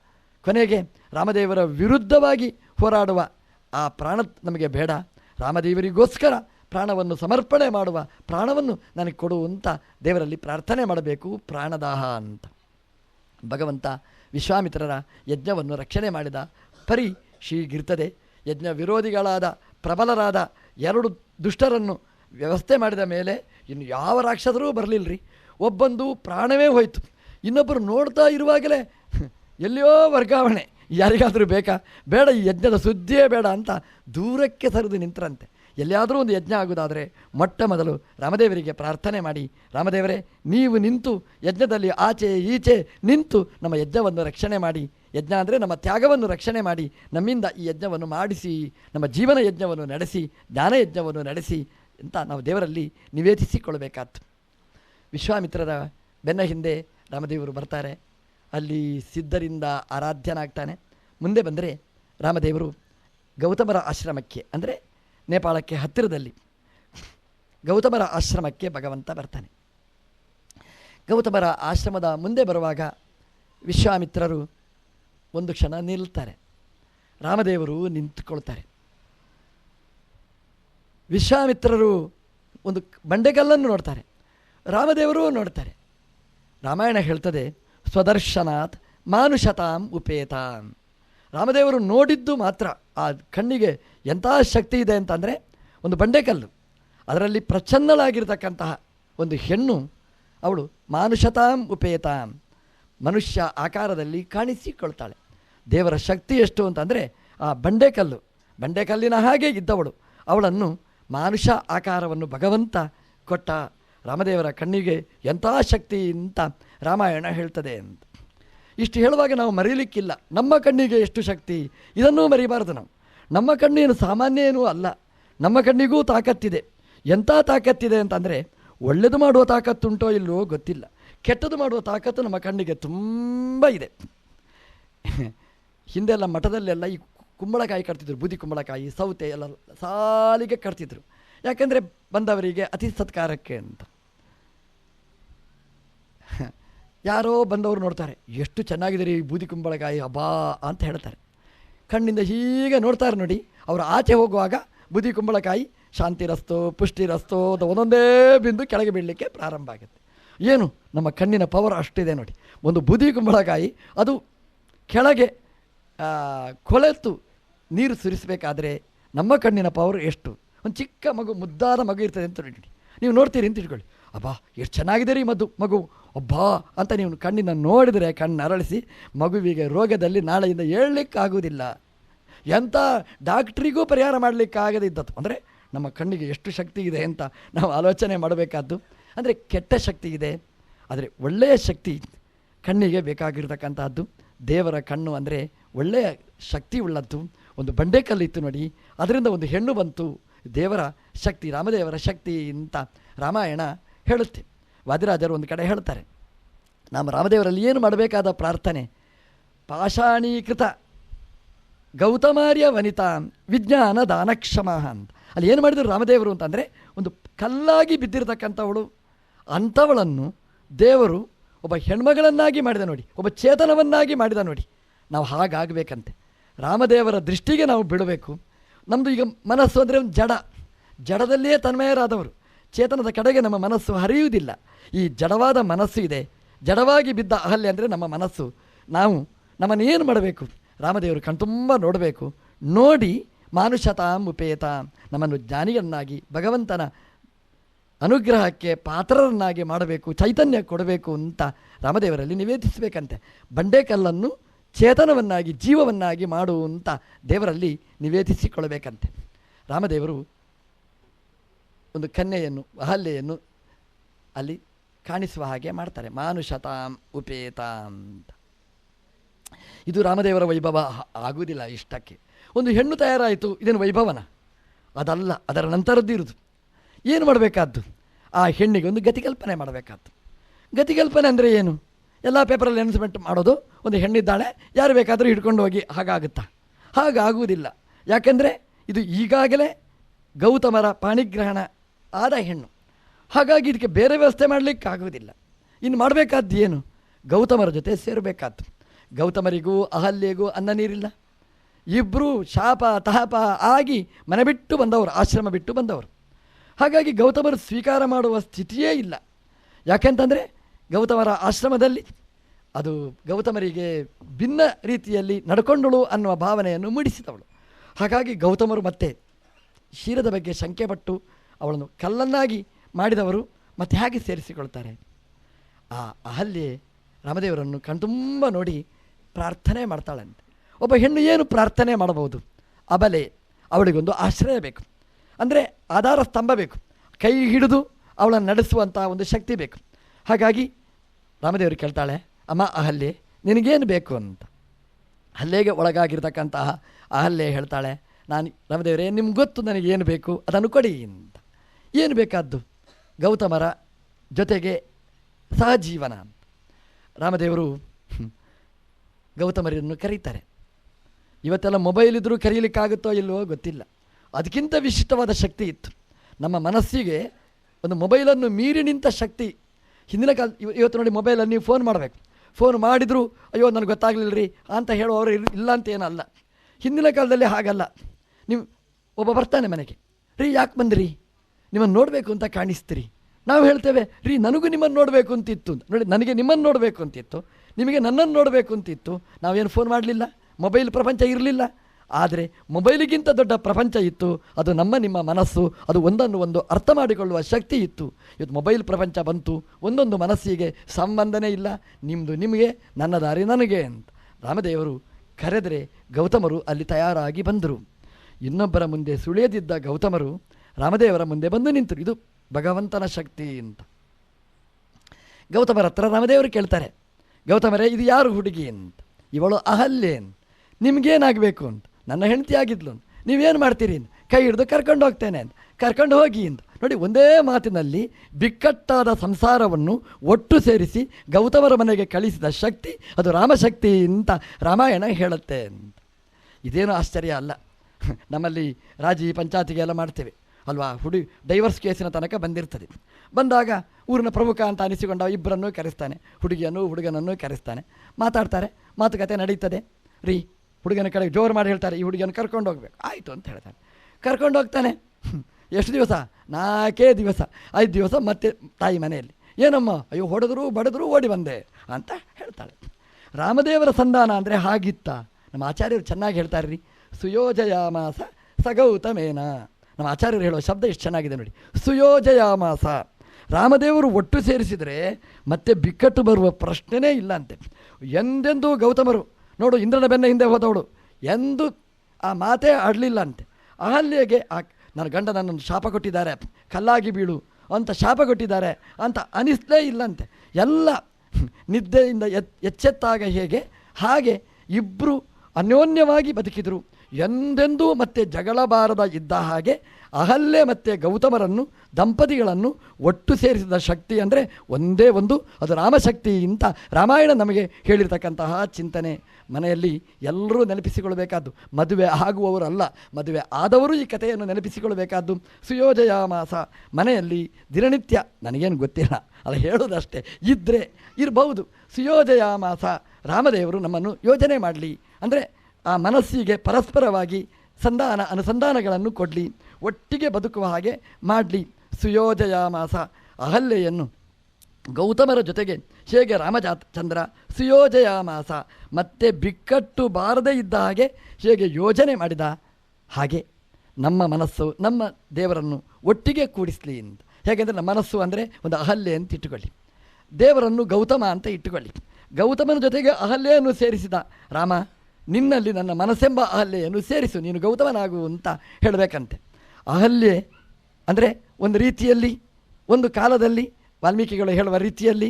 ಕೊನೆಗೆ ರಾಮದೇವರ ವಿರುದ್ಧವಾಗಿ ಹೋರಾಡುವ ಆ ಪ್ರಾಣ ನಮಗೆ ಬೇಡ. ರಾಮದೇವರಿಗೋಸ್ಕರ ಪ್ರಾಣವನ್ನು ಸಮರ್ಪಣೆ ಮಾಡುವ ಪ್ರಾಣವನ್ನು ನನಗೆ ಕೊಡು ದೇವರಲ್ಲಿ ಪ್ರಾರ್ಥನೆ ಮಾಡಬೇಕು. ಪ್ರಾಣದಾಹ ಅಂತ. ಭಗವಂತ ವಿಶ್ವಾಮಿತ್ರರ ಯಜ್ಞವನ್ನು ರಕ್ಷಣೆ ಮಾಡಿದ ಪರಿ ಶ್ರೀಗಿರ್ತದೆ. ಯಜ್ಞ ವಿರೋಧಿಗಳಾದ, ಪ್ರಬಲರಾದ ಎರಡು ದುಷ್ಟರನ್ನು ವ್ಯವಸ್ಥೆ ಮಾಡಿದ ಮೇಲೆ ಇನ್ನು ಯಾವ ರಾಕ್ಷಸರೂ ಬರಲಿಲ್ಲರಿ ಒಬ್ಬಂದು ಪ್ರಾಣವೇ ಹೋಯಿತು. ಇನ್ನೊಬ್ಬರು ನೋಡ್ತಾ ಇರುವಾಗಲೇ ಎಲ್ಲಿಯೋ ವರ್ಗಾವಣೆ, ಯಾರಿಗಾದರೂ ಬೇಕಾ? ಬೇಡ, ಈ ಯಜ್ಞದ ಸುದ್ದಿಯೇ ಬೇಡ ಅಂತ ದೂರಕ್ಕೆ ಸರಿದು ನಿಂತರಂತೆ. ಎಲ್ಲಿಯಾದರೂ ಒಂದು ಯಜ್ಞ ಆಗುವುದಾದರೆ ಮೊಟ್ಟ ಮೊದಲು ರಾಮದೇವರಿಗೆ ಪ್ರಾರ್ಥನೆ ಮಾಡಿ, ರಾಮದೇವರೇ, ನೀವು ನಿಂತು ಯಜ್ಞದಲ್ಲಿ ಆಚೆ ಈಚೆ ನಿಂತು ನಮ್ಮ ಯಜ್ಞವನ್ನು ರಕ್ಷಣೆ ಮಾಡಿ, ಯಜ್ಞ ಅಂದರೆ ನಮ್ಮ ತ್ಯಾಗವನ್ನು ರಕ್ಷಣೆ ಮಾಡಿ, ನಮ್ಮಿಂದ ಈ ಯಜ್ಞವನ್ನು ಮಾಡಿಸಿ, ನಮ್ಮ ಜೀವನ ಯಜ್ಞವನ್ನು ನಡೆಸಿ, ಜ್ಞಾನ ಯಜ್ಞವನ್ನು ನಡೆಸಿ ಅಂತ ನಾವು ದೇವರಲ್ಲಿ ನಿವೇದಿಸಿಕೊಳ್ಳಬೇಕಾಯ್ತು ವಿಶ್ವಾಮಿತ್ರರ ಬೆನ್ನ ಹಿಂದೆ ರಾಮದೇವರು ಬರ್ತಾರೆ. ಅಲ್ಲಿ ಸಿದ್ಧರಿಂದ ಆರಾಧ್ಯನಾಗ್ತಾನೆ. ಮುಂದೆ ಬಂದರೆ ರಾಮದೇವರು ಗೌತಮರ ಆಶ್ರಮಕ್ಕೆ, ಅಂದರೆ ನೇಪಾಳಕ್ಕೆ ಹತ್ತಿರದಲ್ಲಿ ಗೌತಮರ ಆಶ್ರಮಕ್ಕೆ ಭಗವಂತ ಬರ್ತಾನೆ. ಗೌತಮರ ಆಶ್ರಮದ ಮುಂದೆ ಬರುವಾಗ ವಿಶ್ವಾಮಿತ್ರರು ಒಂದು ಕ್ಷಣ ನಿಲ್ತಾರೆ. ರಾಮದೇವರು ನಿಂತುಕೊಳ್ತಾರೆ. ವಿಶ್ವಾಮಿತ್ರರು ಒಂದು ಬಂಡೆಗಲ್ಲನ್ನು ನೋಡ್ತಾರೆ. ರಾಮದೇವರು ನೋಡ್ತಾರೆ. ರಾಮಾಯಣ ಹೇಳ್ತದೆ, ಸ್ವದರ್ಶನಾತ್ ಮಾನುಷತಾಂ ಉಪೇತಾಂ. ರಾಮದೇವರು ನೋಡಿದ್ದು ಮಾತ್ರ, ಆ ಕಣ್ಣಿಗೆ ಎಂಥ ಶಕ್ತಿ ಇದೆ ಅಂತಂದರೆ ಒಂದು ಬಂಡೆಕಲ್ಲು. ಅದರಲ್ಲಿ ಪ್ರಚನ್ನಳಾಗಿರ್ತಕ್ಕಂತಹ ಒಂದು ಹೆಣ್ಣು, ಅವಳು ಮಾನುಷತಾಂ ಉಪೇತಾಂ. ಮನುಷ್ಯ ಆಕಾರದಲ್ಲಿ ಕಾಣಿಸಿಕೊಳ್ತಾಳೆ. ದೇವರ ಶಕ್ತಿ ಎಷ್ಟು ಅಂತಂದರೆ, ಆ ಬಂಡೆಕಲ್ಲು. ಬಂಡೆಕಲ್ಲಿನ ಹಾಗೆ ಇದ್ದವಳು. ಅವಳನ್ನು ಮಾನುಷ ಆಕಾರವನ್ನು ಭಗವಂತ ಕೊಟ್ಟ ರಾಮದೇವರ ಕಣ್ಣಿಗೆ ಎಂಥ ಶಕ್ತಿ ಅಂತ ರಾಮಾಯಣ ಹೇಳ್ತದೆ ಅಂತ. ಇಷ್ಟು ಹೇಳುವಾಗ ನಾವು ಮರೀಲಿಕ್ಕಿಲ್ಲ ನಮ್ಮ ಕಣ್ಣಿಗೆ ಎಷ್ಟು ಶಕ್ತಿ? ಇದನ್ನೂ ಮರಿಬಾರ್ದು ನಾವು. ನಮ್ಮ ಕಣ್ಣೇನು ಸಾಮಾನ್ಯ ಏನೂ ಅಲ್ಲ. ನಮ್ಮ ಕಣ್ಣಿಗೂ ತಾಕತ್ತಿದೆ. ಎಂಥ ತಾಕತ್ತಿದೆ ಅಂತಂದರೆ ಒಳ್ಳೆಯದು ಮಾಡುವ ತಾಕತ್ತುಂಟೋ ಇಲ್ಲವೋ ಗೊತ್ತಿಲ್ಲ. ಕೆಟ್ಟದು ಮಾಡುವ ತಾಕತ್ತು ನಮ್ಮ ಕಣ್ಣಿಗೆ ತುಂಬ ಇದೆ. ಹಿಂದೆಲ್ಲ ಮಠದಲ್ಲೆಲ್ಲ ಈ ಕುಂಬಳಕಾಯಿ ಕಟ್ತಿದ್ರು ಬೂದಿ ಕುಂಬಳಕಾಯಿ, ಸೌತೆ ಎಲ್ಲ ಸಾಲಿಗೆ ಕಟ್ತಿದ್ರು. ಯಾಕೆಂದರೆ ಬಂದವರಿಗೆ ಅತಿ ಸತ್ಕಾರಕ್ಕೆ ಅಂತ. ಯಾರೋ ಬಂದವರು ನೋಡ್ತಾರೆ, ಎಷ್ಟು ಚೆನ್ನಾಗಿದೆ ರೀ ಬೂದಿ ಕುಂಬಳಕಾಯಿ, ಅಬ್ಬಾ, ಅಂತ ಹೇಳ್ತಾರೆ. ಕಣ್ಣಿಂದ ಹೀಗೆ ನೋಡ್ತಾರೆ ನೋಡಿ, ಅವರು ಆಚೆ ಹೋಗುವಾಗ ಬೂದಿ ಕುಂಬಳಕಾಯಿ ಶಾಂತಿ ರಸ್ತೋ, ಪುಷ್ಟಿ ರಸ್ತೋ ಅಂತ ಒಂದೊಂದೇ ಬಿಂದು ಕೆಳಗೆ ಬೀಳಲಿಕ್ಕೆ ಪ್ರಾರಂಭ ಆಗುತ್ತೆ. ಏನು? ನಮ್ಮ ಕಣ್ಣಿನ ಪವರ್ ಅಷ್ಟಿದೆ ನೋಡಿ. ಒಂದು ಬೂದಿ ಕುಂಬಳಕಾಯಿ, ಅದು ಕೆಳಗೆ ಕೊಳೆತು ನೀರು ಸುರಿಸಬೇಕಾದ್ರೆ ನಮ್ಮ ಕಣ್ಣಿನ ಪವರ್ ಎಷ್ಟು? ಒಂದು ಚಿಕ್ಕ ಮಗು, ಮುದ್ದಾದ ಮಗು ಇರ್ತದೆ ಅಂತ ನೋಡಿ. ನೀವು ನೋಡ್ತೀರಿ ಅಂತ ಇಟ್ಕೊಳ್ಳಿ. ಅಬ್ಬಾ, ಎಷ್ಟು ಚೆನ್ನಾಗಿದೆ ರೀ ಮದ್ದು, ಮಗು. ಅಬ್ಬಾ, ಅಂತ ನೀವು ಕಣ್ಣಿನ ನೋಡಿದರೆ, ಕಣ್ಣು ಅರಳಿಸಿ, ಮಗುವಿಗೆ ರೋಗದಲ್ಲಿ ನಾಳೆಯಿಂದ ಹೇಳಲಿಕ್ಕಾಗುವುದಿಲ್ಲ ಎಂಥ ಡಾಕ್ಟ್ರಿಗೂ ಪರಿಹಾರ ಮಾಡಲಿಕ್ಕಾಗದಿದ್ದದ್ದು ಅಂದರೆ ನಮ್ಮ ಕಣ್ಣಿಗೆ ಎಷ್ಟು ಶಕ್ತಿ ಇದೆ ಅಂತ ನಾವು ಆಲೋಚನೆ ಮಾಡಬೇಕಾದ್ದು. ಅಂದರೆ ಕೆಟ್ಟ ಶಕ್ತಿ ಇದೆ, ಆದರೆ ಒಳ್ಳೆಯ ಶಕ್ತಿ ಕಣ್ಣಿಗೆ ಬೇಕಾಗಿರ್ತಕ್ಕಂಥದ್ದು ದೇವರ ಕಣ್ಣು ಅಂದರೆ ಒಳ್ಳೆಯ ಶಕ್ತಿ ಉಳ್ಳದ್ದು. ಒಂದು ಬಂಡೆಕಲ್ಲಿತ್ತು ನೋಡಿ, ಅದರಿಂದ ಒಂದು ಹೆಣ್ಣು ಬಂತು. ದೇವರ ಶಕ್ತಿ, ರಾಮದೇವರ ಶಕ್ತಿ ಅಂತ ರಾಮಾಯಣ ಹೇಳುತ್ತೆ ವಾದಿರಾಜರು ಒಂದು ಕಡೆ ಹೇಳ್ತಾರೆ, ನಮ್ಮ ರಾಮದೇವರಲ್ಲಿ ಏನು ಮಾಡಬೇಕಾದ ಪ್ರಾರ್ಥನೆ? ಪಾಷಾಣೀಕೃತ ಗೌತಮಾರ್ಯ ವನಿತಾ ವಿಜ್ಞಾನ ದಾನಕ್ಷಮ ಅಂತ. ಅಲ್ಲಿ ಏನು ಮಾಡಿದರು ರಾಮದೇವರು ಅಂತಂದರೆ ಒಂದು ಕಲ್ಲಾಗಿ ಬಿದ್ದಿರತಕ್ಕಂಥವಳು, ಅಂಥವಳನ್ನು ದೇವರು ಒಬ್ಬ ಹೆಣ್ಮಗಳನ್ನಾಗಿ ಮಾಡಿದ ನೋಡಿ, ಒಬ್ಬ ಚೇತನವನ್ನಾಗಿ ಮಾಡಿದ ನೋಡಿ. ನಾವು ಹಾಗಾಗಬೇಕಂತೆ. ರಾಮದೇವರ ದೃಷ್ಟಿಗೆ ನಾವು ಬಿಡಬೇಕು ನಮ್ಮದು ಈಗ ಮನಸ್ಸು ಅಂದರೆ ಒಂದು ಜಡ. ಜಡದಲ್ಲಿಯೇ ತನ್ಮಯರಾದವರು. ಚೇತನದ ಕಡೆಗೆ ನಮ್ಮ ಮನಸ್ಸು ಹರಿಯುವುದಿಲ್ಲ. ಈ ಜಡವಾದ ಮನಸ್ಸು ಇದೆ. ಜಡವಾಗಿ ಬಿದ್ದ ಅಹಲ್ಯ ಅಂದರೆ ನಮ್ಮ ಮನಸ್ಸು. ನಾವು ನಮ್ಮನ್ನು ಏನು ಮಾಡಬೇಕು? ರಾಮದೇವರು ಕಣ್ತುಂಬ ನೋಡಬೇಕು. ನೋಡಿ ಮಾನುಷತಾಂ ಉಪೇತಾಂ. ನಮ್ಮನ್ನು ಜ್ಞಾನಿಯನ್ನಾಗಿ, ಭಗವಂತನ ಅನುಗ್ರಹಕ್ಕೆ ಪಾತ್ರರನ್ನಾಗಿ ಮಾಡಬೇಕು, ಚೈತನ್ಯ ಕೊಡಬೇಕು ಅಂತ ರಾಮದೇವರಲ್ಲಿ ನಿವೇದಿಸಬೇಕಂತೆ. ಬಂಡೆಕಲ್ಲನ್ನು ಚೇತನವನ್ನಾಗಿ, ಜೀವವನ್ನಾಗಿ ಮಾಡು ಅಂತ ದೇವರಲ್ಲಿ ನಿವೇದಿಸಿಕೊಳ್ಳಬೇಕಂತೆ. ರಾಮದೇವರು ಒಂದು ಕನ್ಯೆಯನ್ನು, ಅಹಲ್ಯೆಯನ್ನು ಅಲ್ಲಿ ಕಾಣಿಸುವ ಹಾಗೆ ಮಾಡ್ತಾರೆ. ಮಾನುಷತಾಂ ಉಪೇತಾಂ ಇದು ರಾಮದೇವರ ವೈಭವ ಆಗುವುದಿಲ್ಲ ಇಷ್ಟಕ್ಕೆ. ಒಂದು ಹೆಣ್ಣು ತಯಾರಾಯಿತು, ಇದನ್ನು ವೈಭವನ. ಅದಲ್ಲ, ಅದರ ನಂತರದ್ದು ಇರುವುದು ಏನು ಮಾಡಬೇಕಾದ್ದು? ಆ ಹೆಣ್ಣಿಗೆ ಒಂದು ಗತಿಕಲ್ಪನೆ ಮಾಡಬೇಕಾದ್ದು. ಗತಿಕಲ್ಪನೆ ಅಂದರೆ ಏನು? ಎಲ್ಲ ಪೇಪರಲ್ಲಿ ಅನೌನ್ಸ್ಮೆಂಟ್ ಮಾಡೋದು, ಒಂದು ಹೆಣ್ಣಿದ್ದಾಳೆ, ಯಾರು ಬೇಕಾದರೂ ಹಿಡ್ಕೊಂಡು ಹೋಗಿ ಹಾಗಾಗುತ್ತಾ? ಹಾಗಾಗುವುದಿಲ್ಲ. ಯಾಕೆಂದರೆ, ಇದು ಈಗಾಗಲೇ ಗೌತಮರ ಪಾಣಿಗ್ರಹಣ ಆದ ಹೆಣ್ಣು. ಹಾಗಾಗಿ ಇದಕ್ಕೆ ಬೇರೆ ವ್ಯವಸ್ಥೆ ಮಾಡಲಿಕ್ಕೆ ಆಗುವುದಿಲ್ಲ. ಇನ್ನು ಮಾಡಬೇಕಾದ್ದು ಏನು? ಗೌತಮರ ಜೊತೆ ಸೇರಬೇಕಾದ್ದು. ಗೌತಮರಿಗೂ, ಅಹಲ್ಯೆಗೂ ಅನ್ನ ನೀರಿಲ್ಲ. ಇಬ್ಬರೂ ಶಾಪ ತಾಪ ಆಗಿ ಮನೆ ಬಿಟ್ಟು ಬಂದವರು, ಆಶ್ರಮ ಬಿಟ್ಟು ಬಂದವರು. ಹಾಗಾಗಿ ಗೌತಮರು ಸ್ವೀಕಾರ ಮಾಡುವ ಸ್ಥಿತಿಯೇ ಇಲ್ಲ. ಯಾಕೆಂತಂದರೆ ಗೌತಮರ ಆಶ್ರಮದಲ್ಲಿ ಅದು ಗೌತಮರಿಗೆ ಭಿನ್ನ ರೀತಿಯಲ್ಲಿ ನಡ್ಕೊಂಡಳು ಅನ್ನುವ ಭಾವನೆಯನ್ನು ಮೂಡಿಸಿದವಳು. ಹಾಗಾಗಿ ಗೌತಮರು ಮತ್ತೆ ಶೀರದ ಬಗ್ಗೆ ಶಂಕೆ ಪಟ್ಟು ಅವಳನ್ನು ಕಲ್ಲನ್ನಾಗಿ ಮಾಡಿದವರು ಮತ್ತೆ ಹೇಗೆ ಸೇರಿಸಿಕೊಳ್ತಾರೆ? ಆ ಅಹಲ್ಯೆ ರಾಮದೇವರನ್ನು ಕಣ್ತುಂಬ ನೋಡಿ ಪ್ರಾರ್ಥನೆ ಮಾಡ್ತಾಳಂತೆ. ಒಬ್ಬ ಹೆಣ್ಣು ಏನು ಪ್ರಾರ್ಥನೆ ಮಾಡಬಹುದು? ಅಬಲೆ, ಅವಳಿಗೊಂದು ಆಶ್ರಯ ಬೇಕು. ಅಂದರೆ ಆಧಾರ ಸ್ತಂಭ ಬೇಕು. ಕೈ ಹಿಡಿದು ಅವಳನ್ನು ನಡೆಸುವಂಥ ಒಂದು ಶಕ್ತಿ ಬೇಕು. ಹಾಗಾಗಿ ರಾಮದೇವರು ಕೇಳ್ತಾಳೆ, ಅಮ್ಮ, ಅಹಲ್ಯೆ, ನಿನಗೇನು ಬೇಕು? ಅಂತ. ಹಲ್ಲೆಗೆ ಒಳಗಾಗಿರ್ತಕ್ಕಂತಹ ಅಹಲ್ಯೆ ಹೇಳ್ತಾಳೆ, ನಾನು, ರಾಮದೇವರೇ, ನಿಮ್ಗೆ ಗೊತ್ತು ನನಗೇನು ಬೇಕು? ಅದನ್ನು ಕೊಡಿ ಏನು ಬೇಕಾದ್ದು? ಗೌತಮರ ಜೊತೆಗೆ ಸಹಜೀವನ ರಾಮದೇವರು ಗೌತಮರನ್ನು ಕರೀತಾರೆ. ಇವತ್ತೆಲ್ಲ ಮೊಬೈಲ್ ಇದ್ದರೂ ಕರೀಲಿಕ್ಕಾಗುತ್ತೋ ಇಲ್ಲವೋ ಗೊತ್ತಿಲ್ಲ. ಅದಕ್ಕಿಂತ ವಿಶಿಷ್ಟವಾದ ಶಕ್ತಿ ಇತ್ತು. ನಮ್ಮ ಮನಸ್ಸಿಗೆ ಒಂದು ಮೊಬೈಲನ್ನು ಮೀರಿ ನಿಂತ ಶಕ್ತಿ. ಹಿಂದಿನ ಕಾಲ ಇವ- ಇವತ್ತು ನೋಡಿ ಮೊಬೈಲಲ್ಲಿ ನೀವು ಫೋನ್ ಮಾಡಬೇಕು. ಫೋನ್ ಮಾಡಿದರೂ, ಅಯ್ಯೋ, ನನಗೆ ಗೊತ್ತಾಗಲಿಲ್ಲ ರೀ ಅಂತ ಹೇಳುವವರು ಇಲ್ಲ ಅಂತ ಏನಲ್ಲ. ಹಿಂದಿನ ಕಾಲದಲ್ಲಿ ಹಾಗಲ್ಲ. ನೀವು, ಒಬ್ಬ ಬರ್ತಾನೆ ಮನೆಗೆ. ರೀ, ಯಾಕೆ ಬಂದ್ರಿ? ನಿಮ್ಮನ್ನು ನೋಡಬೇಕು ಅಂತ ಕಾಣಿಸ್ತೀರಿ. ನಾವು ಹೇಳ್ತೇವೆ, ರೀ, ನನಗೂ ನಿಮ್ಮನ್ನು ನೋಡಬೇಕು ಅಂತಿತ್ತು. ನೋಡಿ, ನನಗೆ ನಿಮ್ಮನ್ನು ನೋಡಬೇಕು ಅಂತಿತ್ತು. ನಿಮಗೆ ನನ್ನನ್ನು ನೋಡಬೇಕು ಅಂತಿತ್ತು. ನಾವೇನು ಫೋನ್ ಮಾಡಲಿಲ್ಲ? ಮೊಬೈಲ್ ಪ್ರಪಂಚ ಇರಲಿಲ್ಲ. ಆದರೆ ಮೊಬೈಲಿಗಿಂತ ದೊಡ್ಡ ಪ್ರಪಂಚ ಇತ್ತು. ಅದು ನಮ್ಮ, ನಿಮ್ಮ ಮನಸ್ಸು. ಅದು ಒಂದನ್ನು ಒಂದು ಅರ್ಥ ಮಾಡಿಕೊಳ್ಳುವ ಶಕ್ತಿ ಇತ್ತು. ಇವತ್ತು ಮೊಬೈಲ್ ಪ್ರಪಂಚ ಬಂತು. ಒಂದೊಂದು ಮನಸ್ಸಿಗೆ ಸಂಬಂಧನೇ ಇಲ್ಲ. ನಿಮ್ಮದು ನಿಮಗೆ, ನನ್ನ ದಾರಿ ನನಗೆ ಅಂತ. ರಾಮದೇವರು ಕರೆದರೆ ಗೌತಮರು ಅಲ್ಲಿ ತಯಾರಾಗಿ ಬಂದರು. ಇನ್ನೊಬ್ಬರ ಮುಂದೆ ಸುಳಿಯದಿದ್ದ ಗೌತಮರು ರಾಮದೇವರ ಮುಂದೆ ಬಂದು ನಿಂತರು. ಇದು ಭಗವಂತನ ಶಕ್ತಿ ಅಂತ. ಗೌತಮರ ಹತ್ರ ರಾಮದೇವರು ಕೇಳ್ತಾರೆ, ಗೌತಮರೇ, ಇದು ಯಾರು ಹುಡುಗಿ ಅಂತ. ಇವಳು ಅಹಲ್ಯೇನ್ ನಿಮಗೇನಾಗಬೇಕು ಅಂತ. ನನ್ನ ಹೆಂಡತಿ ಆಗಿದ್ಲು ನೀವೇನು ಮಾಡ್ತೀರಿ ಅಂತ. ಕೈ ಹಿಡಿದು ಕರ್ಕೊಂಡು ಹೋಗ್ತೇನೆ ಅಂತ. ಕರ್ಕೊಂಡು ಹೋಗಿ ಅಂತ. ನೋಡಿ, ಒಂದೇ ಮಾತಿನಲ್ಲಿ ಬಿಕ್ಕಟ್ಟಾದ ಸಂಸಾರವನ್ನು ಒಟ್ಟು ಸೇರಿಸಿ ಗೌತಮರ ಮನೆಗೆ ಕಳಿಸಿದ ಶಕ್ತಿ, ಅದು ರಾಮಶಕ್ತಿ ಅಂತ ರಾಮಾಯಣ ಹೇಳುತ್ತೆ ಅಂತ. ಇದೇನು ಆಶ್ಚರ್ಯ ಅಲ್ಲ. ನಮ್ಮಲ್ಲಿ ರಾಜಿ ಪಂಚಾಯತಿಗೆ ಎಲ್ಲ ಮಾಡ್ತೇವೆ. ಅಲ್ವಾ? ಹುಡಿ ಡೈವರ್ಸ್ ಕೇಸಿನ ತನಕ ಬಂದಿರ್ತದೆ. ಬಂದಾಗ ಊರಿನ ಪ್ರಮುಖ ಅಂತ ಅನಿಸಿಕೊಂಡ ಇಬ್ಬರನ್ನು ಕರೆಸ್ತಾನೆ. ಹುಡುಗಿಯನ್ನು, ಹುಡುಗನನ್ನು ಕರೆಸ್ತಾನೆ. ಮಾತಾಡ್ತಾರೆ. ಮಾತುಕತೆ ನಡೀತದೆ. ರೀ, ಹುಡುಗನ ಕಡೆ ಜೋರು ಮಾಡಿ ಹೇಳ್ತಾರೆ, ಈ ಹುಡುಗಿಯನ್ನು ಕರ್ಕೊಂಡು ಹೋಗ್ಬೇಕು. ಆಯಿತು ಅಂತ ಹೇಳ್ತಾನೆ. ಕರ್ಕೊಂಡು ಹೋಗ್ತಾನೆ. ಎಷ್ಟು ದಿವಸ? ನಾಲ್ಕೇ ದಿವಸ. ಐದು ದಿವಸ ಮತ್ತೆ ತಾಯಿ ಮನೆಯಲ್ಲಿ. ಏನಮ್ಮ? ಅಯ್ಯೋ, ಹೊಡೆದ್ರು ಬಡಿದ್ರು ಓಡಿ ಬಂದೆ ಅಂತ ಹೇಳ್ತಾಳೆ. ರಾಮದೇವರ ಸಂಧಾನ ಅಂದರೆ ಹಾಗಿತ್ತ? ನಮ್ಮ ಆಚಾರ್ಯರು ಚೆನ್ನಾಗಿ ಹೇಳ್ತಾರೆ ರೀ ಸುಯೋಜಯಾಮಾಸ ಸಗೌತಮೇನ. ನಮ್ಮ ಆಚಾರ್ಯರು ಹೇಳುವ ಶಬ್ದ ಎಷ್ಟು ಚೆನ್ನಾಗಿದೆ ನೋಡಿ. ಸುಯೋಜಯಾಮಾಸ. ರಾಮದೇವರು ಒಟ್ಟು ಸೇರಿಸಿದರೆ ಮತ್ತೆ ಬಿಕ್ಕಟ್ಟು ಬರುವ ಪ್ರಶ್ನೆನೇ ಇಲ್ಲ ಅಂತೆ ಎಂದೆಂದೂ ಗೌತಮರು, ನೋಡು, ಇಂದ್ರನ ಬೆನ್ನ ಹಿಂದೆ ಹೋದವಳು, ಎಂದು ಆ ಮಾತೇ ಆಡಲಿಲ್ಲ ಅಂತೆ ಅಹಲ್ಯೆಗೆ ಆ ನನ್ನ ಗಂಡ ನನ್ನನ್ನು ಶಾಪ ಕೊಟ್ಟಿದ್ದಾರೆ, ಕಲ್ಲಾಗಿ ಬೀಳು, ಅಂತ ಶಾಪ ಕೊಟ್ಟಿದ್ದಾರೆ ಅಂತ ಅನಿಸ್ಲೇ ಇಲ್ಲಂತೆ. ಎಲ್ಲ ನಿದ್ದೆಯಿಂದ ಎಚ್ಚೆತ್ತಾಗ ಹೇಗೆ? ಹಾಗೆ ಇಬ್ಬರು ಅನ್ಯೋನ್ಯವಾಗಿ ಬದುಕಿದರು. ಎಂದೆಂದೂ ಮತ್ತೆ ಜಗಳ ಬಾರದ ಇದ್ದ ಹಾಗೆ ಅಹಲ್ಯೆ ಮತ್ತು ಗೌತಮರನ್ನು, ದಂಪತಿಗಳನ್ನು ಒಟ್ಟು ಸೇರಿಸಿದ ಶಕ್ತಿ ಅಂದರೆ ಒಂದೇ ಒಂದು, ಅದು ರಾಮಶಕ್ತಿ ಅಂತ ರಾಮಾಯಣ ನಮಗೆ ಹೇಳಿರ್ತಕ್ಕಂತಹ ಚಿಂತನೆ. ಮನೆಯಲ್ಲಿ ಎಲ್ಲರೂ ನೆನಪಿಸಿಕೊಳ್ಳಬೇಕಾದ್ದು, ಮದುವೆ ಆಗುವವರಲ್ಲ, ಮದುವೆ ಆದವರು ಈ ಕಥೆಯನ್ನು ನೆನಪಿಸಿಕೊಳ್ಬೇಕಾದ್ದು ಸುಯೋಜಯಾಮಾಸ, ಮನೆಯಲ್ಲಿ ದಿನನಿತ್ಯ ನನಗೇನು ಗೊತ್ತಿಲ್ಲ, ಅದು ಹೇಳೋದಷ್ಟೇ. ಇದ್ದರೆ ಇರಬಹುದು ಸುಯೋಜಯಾಮಾಸ, ರಾಮದೇವರು ನಮ್ಮನ್ನು ಯೋಜನೆ ಮಾಡಲಿ ಅಂದರೆ ಆ ಮನಸ್ಸಿಗೆ ಪರಸ್ಪರವಾಗಿ ಸಂಧಾನ, ಅನುಸಂಧಾನಗಳನ್ನು ಕೊಡಲಿ, ಒಟ್ಟಿಗೆ ಬದುಕುವ ಹಾಗೆ ಮಾಡಲಿ. ಸುಯೋಜಯಾಮಾಸ, ಅಹಲ್ಯೆಯನ್ನು. ಗೌತಮರ ಜೊತೆಗೆ ಹೇಗೆ ರಾಮಜಾತ ಚಂದ್ರ ಸುಯೋಜಯಾಮಾಸ, ಮತ್ತೆ ಬಿಕ್ಕಟ್ಟು ಬಾರದೇ ಇದ್ದ ಹಾಗೆ ಹೇಗೆ ಯೋಜನೆ ಮಾಡಿದ ಹಾಗೆ ನಮ್ಮ ಮನಸ್ಸು, ನಮ್ಮ ದೇವರನ್ನು ಒಟ್ಟಿಗೆ ಕೂಡಿಸಲಿ ಅಂತ. ಹೇಗೆಂದರೆ ನಮ್ಮ ಮನಸ್ಸು ಅಂದರೆ ಒಂದು ಅಹಲ್ಯೆ ಅಂತ ಇಟ್ಟುಕೊಳ್ಳಿ. ದೇವರನ್ನು ಗೌತಮ ಅಂತ ಇಟ್ಟುಕೊಳ್ಳಿ. ಗೌತಮನ ಜೊತೆಗೆ ಅಹಲ್ಯೆಯನ್ನು ಸೇರಿಸಿದ ರಾಮ ನಿನ್ನಲ್ಲಿ ನನ್ನ ಮನಸ್ಸೆಂಬ ಅಹಲ್ಯೆಯನ್ನು ಸೇರಿಸು, ನೀನು ಗೌತಮನಾಗು ಅಂತ ಹೇಳಬೇಕಂತೆ. ಅಹಲ್ಯೆ ಅಂದರೆ ಒಂದು ರೀತಿಯಲ್ಲಿ, ಒಂದು ಕಾಲದಲ್ಲಿ ವಾಲ್ಮೀಕಿಗಳು ಹೇಳುವ ರೀತಿಯಲ್ಲಿ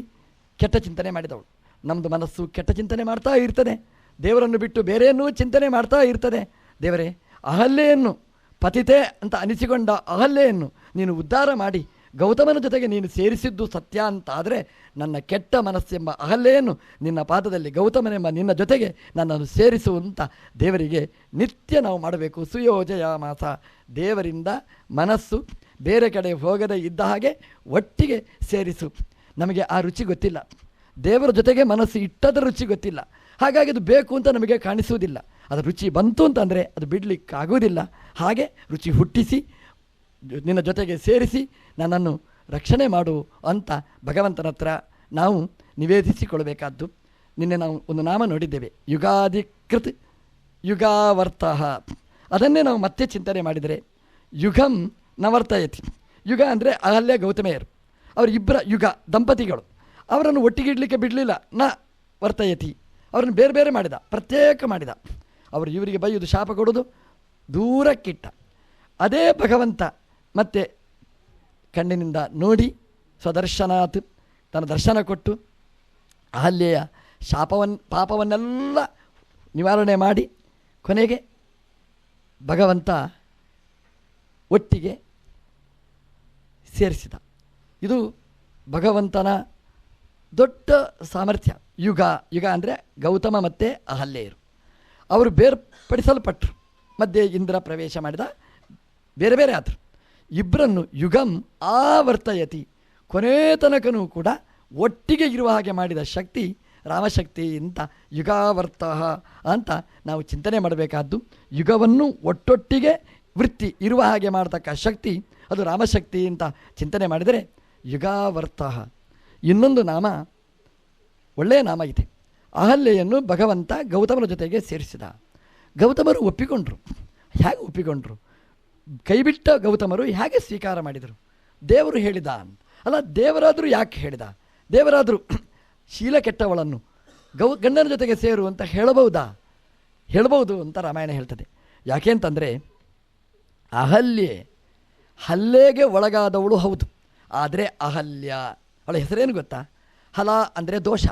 ಕೆಟ್ಟ ಚಿಂತನೆ ಮಾಡಿದವಳು. ನಮ್ಮದು ಮನಸ್ಸು ಕೆಟ್ಟ ಚಿಂತನೆ ಮಾಡ್ತಾ ಇರ್ತದೆ. ದೇವರನ್ನು ಬಿಟ್ಟು ಬೇರೆಯನ್ನೂ ಚಿಂತನೆ ಮಾಡ್ತಾ ಇರ್ತದೆ. ದೇವರೇ, ಅಹಲ್ಯೆಯನ್ನು ಪತಿತೆ ಅಂತ ಅನಿಸಿಕೊಂಡ ಅಹಲ್ಯೆಯನ್ನು ನೀನು ಉದ್ಧಾರ ಮಾಡಿ ಗೌತಮನ ಜೊತೆಗೆ ನೀನು ಸೇರಿಸಿದ್ದು ಸತ್ಯ ಅಂತಾದರೆ ನನ್ನ ಕೆಟ್ಟ ಮನಸ್ಸೆಂಬ ಅಹಲ್ಲೆಯನ್ನು ನಿನ್ನ ಪಾದದಲ್ಲಿ ಗೌತಮನೆಂಬ ನಿನ್ನ ಜೊತೆಗೆ ನನ್ನನ್ನು ಸೇರಿಸುವಂತ ದೇವರಿಗೆ ನಿತ್ಯ ನಾವು ಮಾಡಬೇಕು. ಸುಯೋಜಯ ಮಾಸ. ದೇವರಿಂದ ಮನಸ್ಸು ಬೇರೆ ಕಡೆ ಹೋಗದೇ ಇದ್ದ ಹಾಗೆ ಒಟ್ಟಿಗೆ ಸೇರಿಸು. ನಮಗೆ ಆ ರುಚಿ ಗೊತ್ತಿಲ್ಲ. ದೇವರ ಜೊತೆಗೆ ಮನಸ್ಸು ಇಟ್ಟದ ರುಚಿ ಗೊತ್ತಿಲ್ಲ. ಹಾಗಾಗಿ ಅದು ಬೇಕು ಅಂತ ನಮಗೆ ಕಾಣಿಸುವುದಿಲ್ಲ. ಅದು ರುಚಿ ಬಂತು ಅಂತಂದರೆ ಅದು ಬಿಡಲಿಕ್ಕಾಗುವುದಿಲ್ಲ. ಹಾಗೆ ರುಚಿ ಹುಟ್ಟಿಸಿ ನಿನ್ನ ಜೊತೆಗೆ ಸೇರಿಸಿ ನನ್ನನ್ನು ರಕ್ಷಣೆ ಮಾಡು ಅಂತ ಭಗವಂತನ ಹತ್ರ ನಾವು ನಿವೇದಿಸಿಕೊಳ್ಳಬೇಕಾದ್ದು. ನಿನ್ನೆ ನಾವು ಒಂದು ನಾಮ ನೋಡಿದ್ದೇವೆ. ಯುಗಾಧಿಕೃತ್ ಯುಗಾವರ್ತಃ ಅದನ್ನೇ ನಾವು ಮತ್ತೆ ಚಿಂತನೆ ಮಾಡಿದರೆ ಯುಗಂ ನವರ್ತಯತಿ. ಯುಗ ಅಂದರೆ ಅಹಲ್ಯ ಗೌತಮೆಯರು. ಅವರಿಬ್ಬರ ಯುಗ, ದಂಪತಿಗಳು. ಅವರನ್ನು ಒಟ್ಟಿಗೆ ಇಡಲಿಕ್ಕೆ ಬಿಡಲಿಲ್ಲ. ನ ವರ್ತಯತಿ. ಅವರನ್ನು ಬೇರೆ ಬೇರೆ ಮಾಡಿದ, ಪ್ರತ್ಯೇಕ ಮಾಡಿದ. ಅವರು ಇವರಿಗೆ ಬೈಯುವುದು ಶಾಪ ಕೊಡೋದು ದೂರಕ್ಕಿಟ್ಟ. ಅದೇ ಭಗವಂತ ಮತ್ತೆ ಕಣ್ಣಿನಿಂದ ನೋಡಿ ಸ್ವದರ್ಶನಾತ್, ತನ್ನ ದರ್ಶನ ಕೊಟ್ಟು ಅಹಲ್ಯೆಯ ಶಾಪವನ್ನು ಪಾಪವನ್ನೆಲ್ಲ ನಿವಾರಣೆ ಮಾಡಿ ಕೊನೆಗೆ ಭಗವಂತ ಒಟ್ಟಿಗೆ ಸೇರಿಸಿದ. ಇದು ಭಗವಂತನ ದೊಡ್ಡ ಸಾಮರ್ಥ್ಯ. ಯುಗ ಯುಗ ಅಂದರೆ ಗೌತಮ ಮತ್ತು ಅಹಲ್ಯರು ಅವರು ಬೇರ್ಪಡಿಸಲ್ಪಟ್ಟರು ಮಧ್ಯೆ ಇಂದ್ರ ಪ್ರವೇಶ ಮಾಡಿದ ಬೇರೆ ಬೇರೆ ಆದರು. ಇಬ್ಬರನ್ನು ಯುಗಂ ಆವರ್ತಯತಿ ಕೊನೇ ತನಕನೂ ಕೂಡ ಒಟ್ಟಿಗೆ ಇರುವ ಹಾಗೆ ಮಾಡಿದ ಶಕ್ತಿ ರಾಮಶಕ್ತಿ ಅಂತ ಯುಗಾವರ್ತ ಅಂತ ನಾವು ಚಿಂತನೆ ಮಾಡಬೇಕಾದ್ದು ಯುಗವನ್ನು ಒಟ್ಟೊಟ್ಟಿಗೆ ವೃತ್ತಿ ಇರುವ ಹಾಗೆ ಮಾಡತಕ್ಕ ಶಕ್ತಿ ಅದು ರಾಮಶಕ್ತಿ ಅಂತ ಚಿಂತನೆ ಮಾಡಿದರೆ ಯುಗಾವರ್ತ ಇನ್ನೊಂದು ನಾಮ ಒಳ್ಳೆಯ ನಾಮ ಇದೆ ಅಹಲ್ಯೆಯನ್ನು ಭಗವಂತ ಗೌತಮರ ಜೊತೆಗೆ ಸೇರಿಸಿದ ಗೌತಮರು ಒಪ್ಪಿಕೊಂಡ್ರು ಹೇಗೆ ಒಪ್ಪಿಕೊಂಡ್ರು ಕೈಬಿಟ್ಟ ಗೌತಮರು ಹೇಗೆ ಸ್ವೀಕಾರ ಮಾಡಿದರು? ದೇವರು ಹೇಳಿದ. ಅಲ್ಲ, ದೇವರಾದರೂ ಯಾಕೆ ಹೇಳಿದ? ದೇವರಾದರೂ ಶೀಲ ಕೆಟ್ಟವಳನ್ನು ಗೌ, ಗಂಡನ ಜೊತೆಗೆ ಸೇರು ಅಂತ ಹೇಳಬಹುದಾ? ಹೇಳಬಹುದು ಅಂತ ರಾಮಾಯಣ ಹೇಳ್ತದೆ. ಯಾಕೆ ಅಂತಂದರೆ, ಅಹಲ್ಯೆ ಹಲ್ಲೆಗೆ ಒಳಗಾದವಳು ಹೌದು. ಆದರೆ ಅಹಲ್ಯ, ಅವಳ ಹೆಸರೇನು ಗೊತ್ತಾ? ಹಲ ಅಂದರೆ ದೋಷ.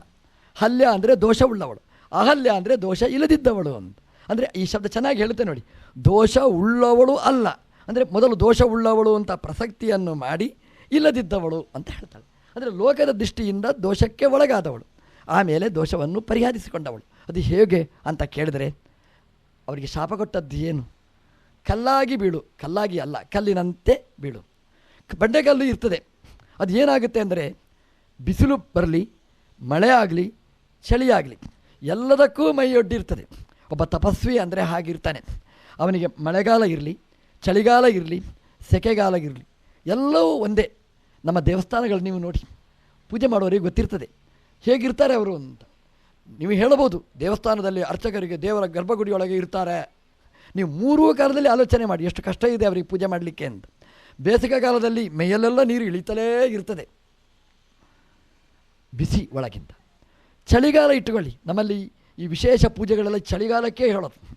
ಹಲ್ಯ ಅಂದರೆ ದೋಷವುಳ್ಳವಳು. ಅಹಲ್ಯ ಅಂದರೆ ದೋಷ ಇಲ್ಲದಿದ್ದವಳು ಅಂತ. ಅಂದರೆ ಈ ಶಬ್ದ ಚೆನ್ನಾಗಿ ಹೇಳುತ್ತೆ ನೋಡಿ. ದೋಷ ಉಳ್ಳವಳು ಅಲ್ಲ. ಅಂದರೆ ಮೊದಲು ದೋಷ ಉಳ್ಳವಳು ಅಂತ ಪ್ರಸಕ್ತಿಯನ್ನು ಮಾಡಿ ಇಲ್ಲದಿದ್ದವಳು ಅಂತ ಹೇಳ್ತಾಳೆ. ಅಂದರೆ ಲೋಕದ ದೃಷ್ಟಿಯಿಂದ ದೋಷಕ್ಕೆ ಒಳಗಾದವಳು. ಆಮೇಲೆ ದೋಷವನ್ನು ಪರಿಹರಿಸಿಕೊಂಡವಳು. ಅದು ಹೇಗೆ ಅಂತ ಕೇಳಿದರೆ, ಅವರಿಗೆ ಶಾಪ ಕೊಟ್ಟದ್ದು ಏನು? ಕಲ್ಲಾಗಿ ಬೀಳು. ಕಲ್ಲಾಗಿ ಅಲ್ಲ, ಕಲ್ಲಿನಂತೆ ಬೀಳು. ಬಂಡೆಗಲ್ಲು ಇರ್ತದೆ. ಅದು ಏನಾಗುತ್ತೆ ಅಂದರೆ, ಬಿಸಿಲು ಬರಲಿ, ಮಳೆ ಆಗಲಿ, ಚಳಿ ಆಗಲಿ, ಎಲ್ಲದಕ್ಕೂ ಮೈಯೊಡ್ಡಿರ್ತದೆ. ಒಬ್ಬ ತಪಸ್ವಿ ಅಂದರೆ ಹಾಗಿರ್ತಾನೆ. ಅವನಿಗೆ ಮಳೆಗಾಲ ಇರಲಿ, ಚಳಿಗಾಲ ಇರಲಿ, ಸೆಕೆಗಾಲ ಇರಲಿ, ಎಲ್ಲವೂ ಒಂದೇ. ನಮ್ಮ ದೇವಸ್ಥಾನಗಳು ನೀವು ನೋಡಿ, ಪೂಜೆ ಮಾಡೋರಿಗೆ ಗೊತ್ತಿರ್ತದೆ. ಹೇಗಿರ್ತಾರೆ ಅವರು ಅಂತ. ನೀವು ಹೇಳಬಹುದು, ದೇವಸ್ಥಾನದಲ್ಲಿ ಅರ್ಚಕರಿಗೆ, ದೇವರ ಗರ್ಭಗುಡಿಯೊಳಗೆ ಇರ್ತಾರೆ. ನೀವು ಮೂರೂ ಕಾಲದಲ್ಲಿ ಆಲೋಚನೆ ಮಾಡಿ, ಎಷ್ಟು ಕಷ್ಟ ಇದೆ ಅವರಿಗೆ ಪೂಜೆ ಮಾಡಲಿಕ್ಕೆ ಅಂತ. ಬೇಸಿಗೆ ಕಾಲದಲ್ಲಿ ಮೈಯಲ್ಲೆಲ್ಲ ನೀರು ಇಳಿತಲೇ ಇರ್ತದೆ. ಬಿಸಿ ಒಳಗಿಂದ. ಚಳಿಗಾಲ ಇಟ್ಟುಕೊಳ್ಳಿ ನಮ್ಮಲ್ಲಿ ಈ ವಿಶೇಷ ಪೂಜೆಗಳೆಲ್ಲ ಚಳಿಗಾಲಕ್ಕೆ ಹೇಳೋದು.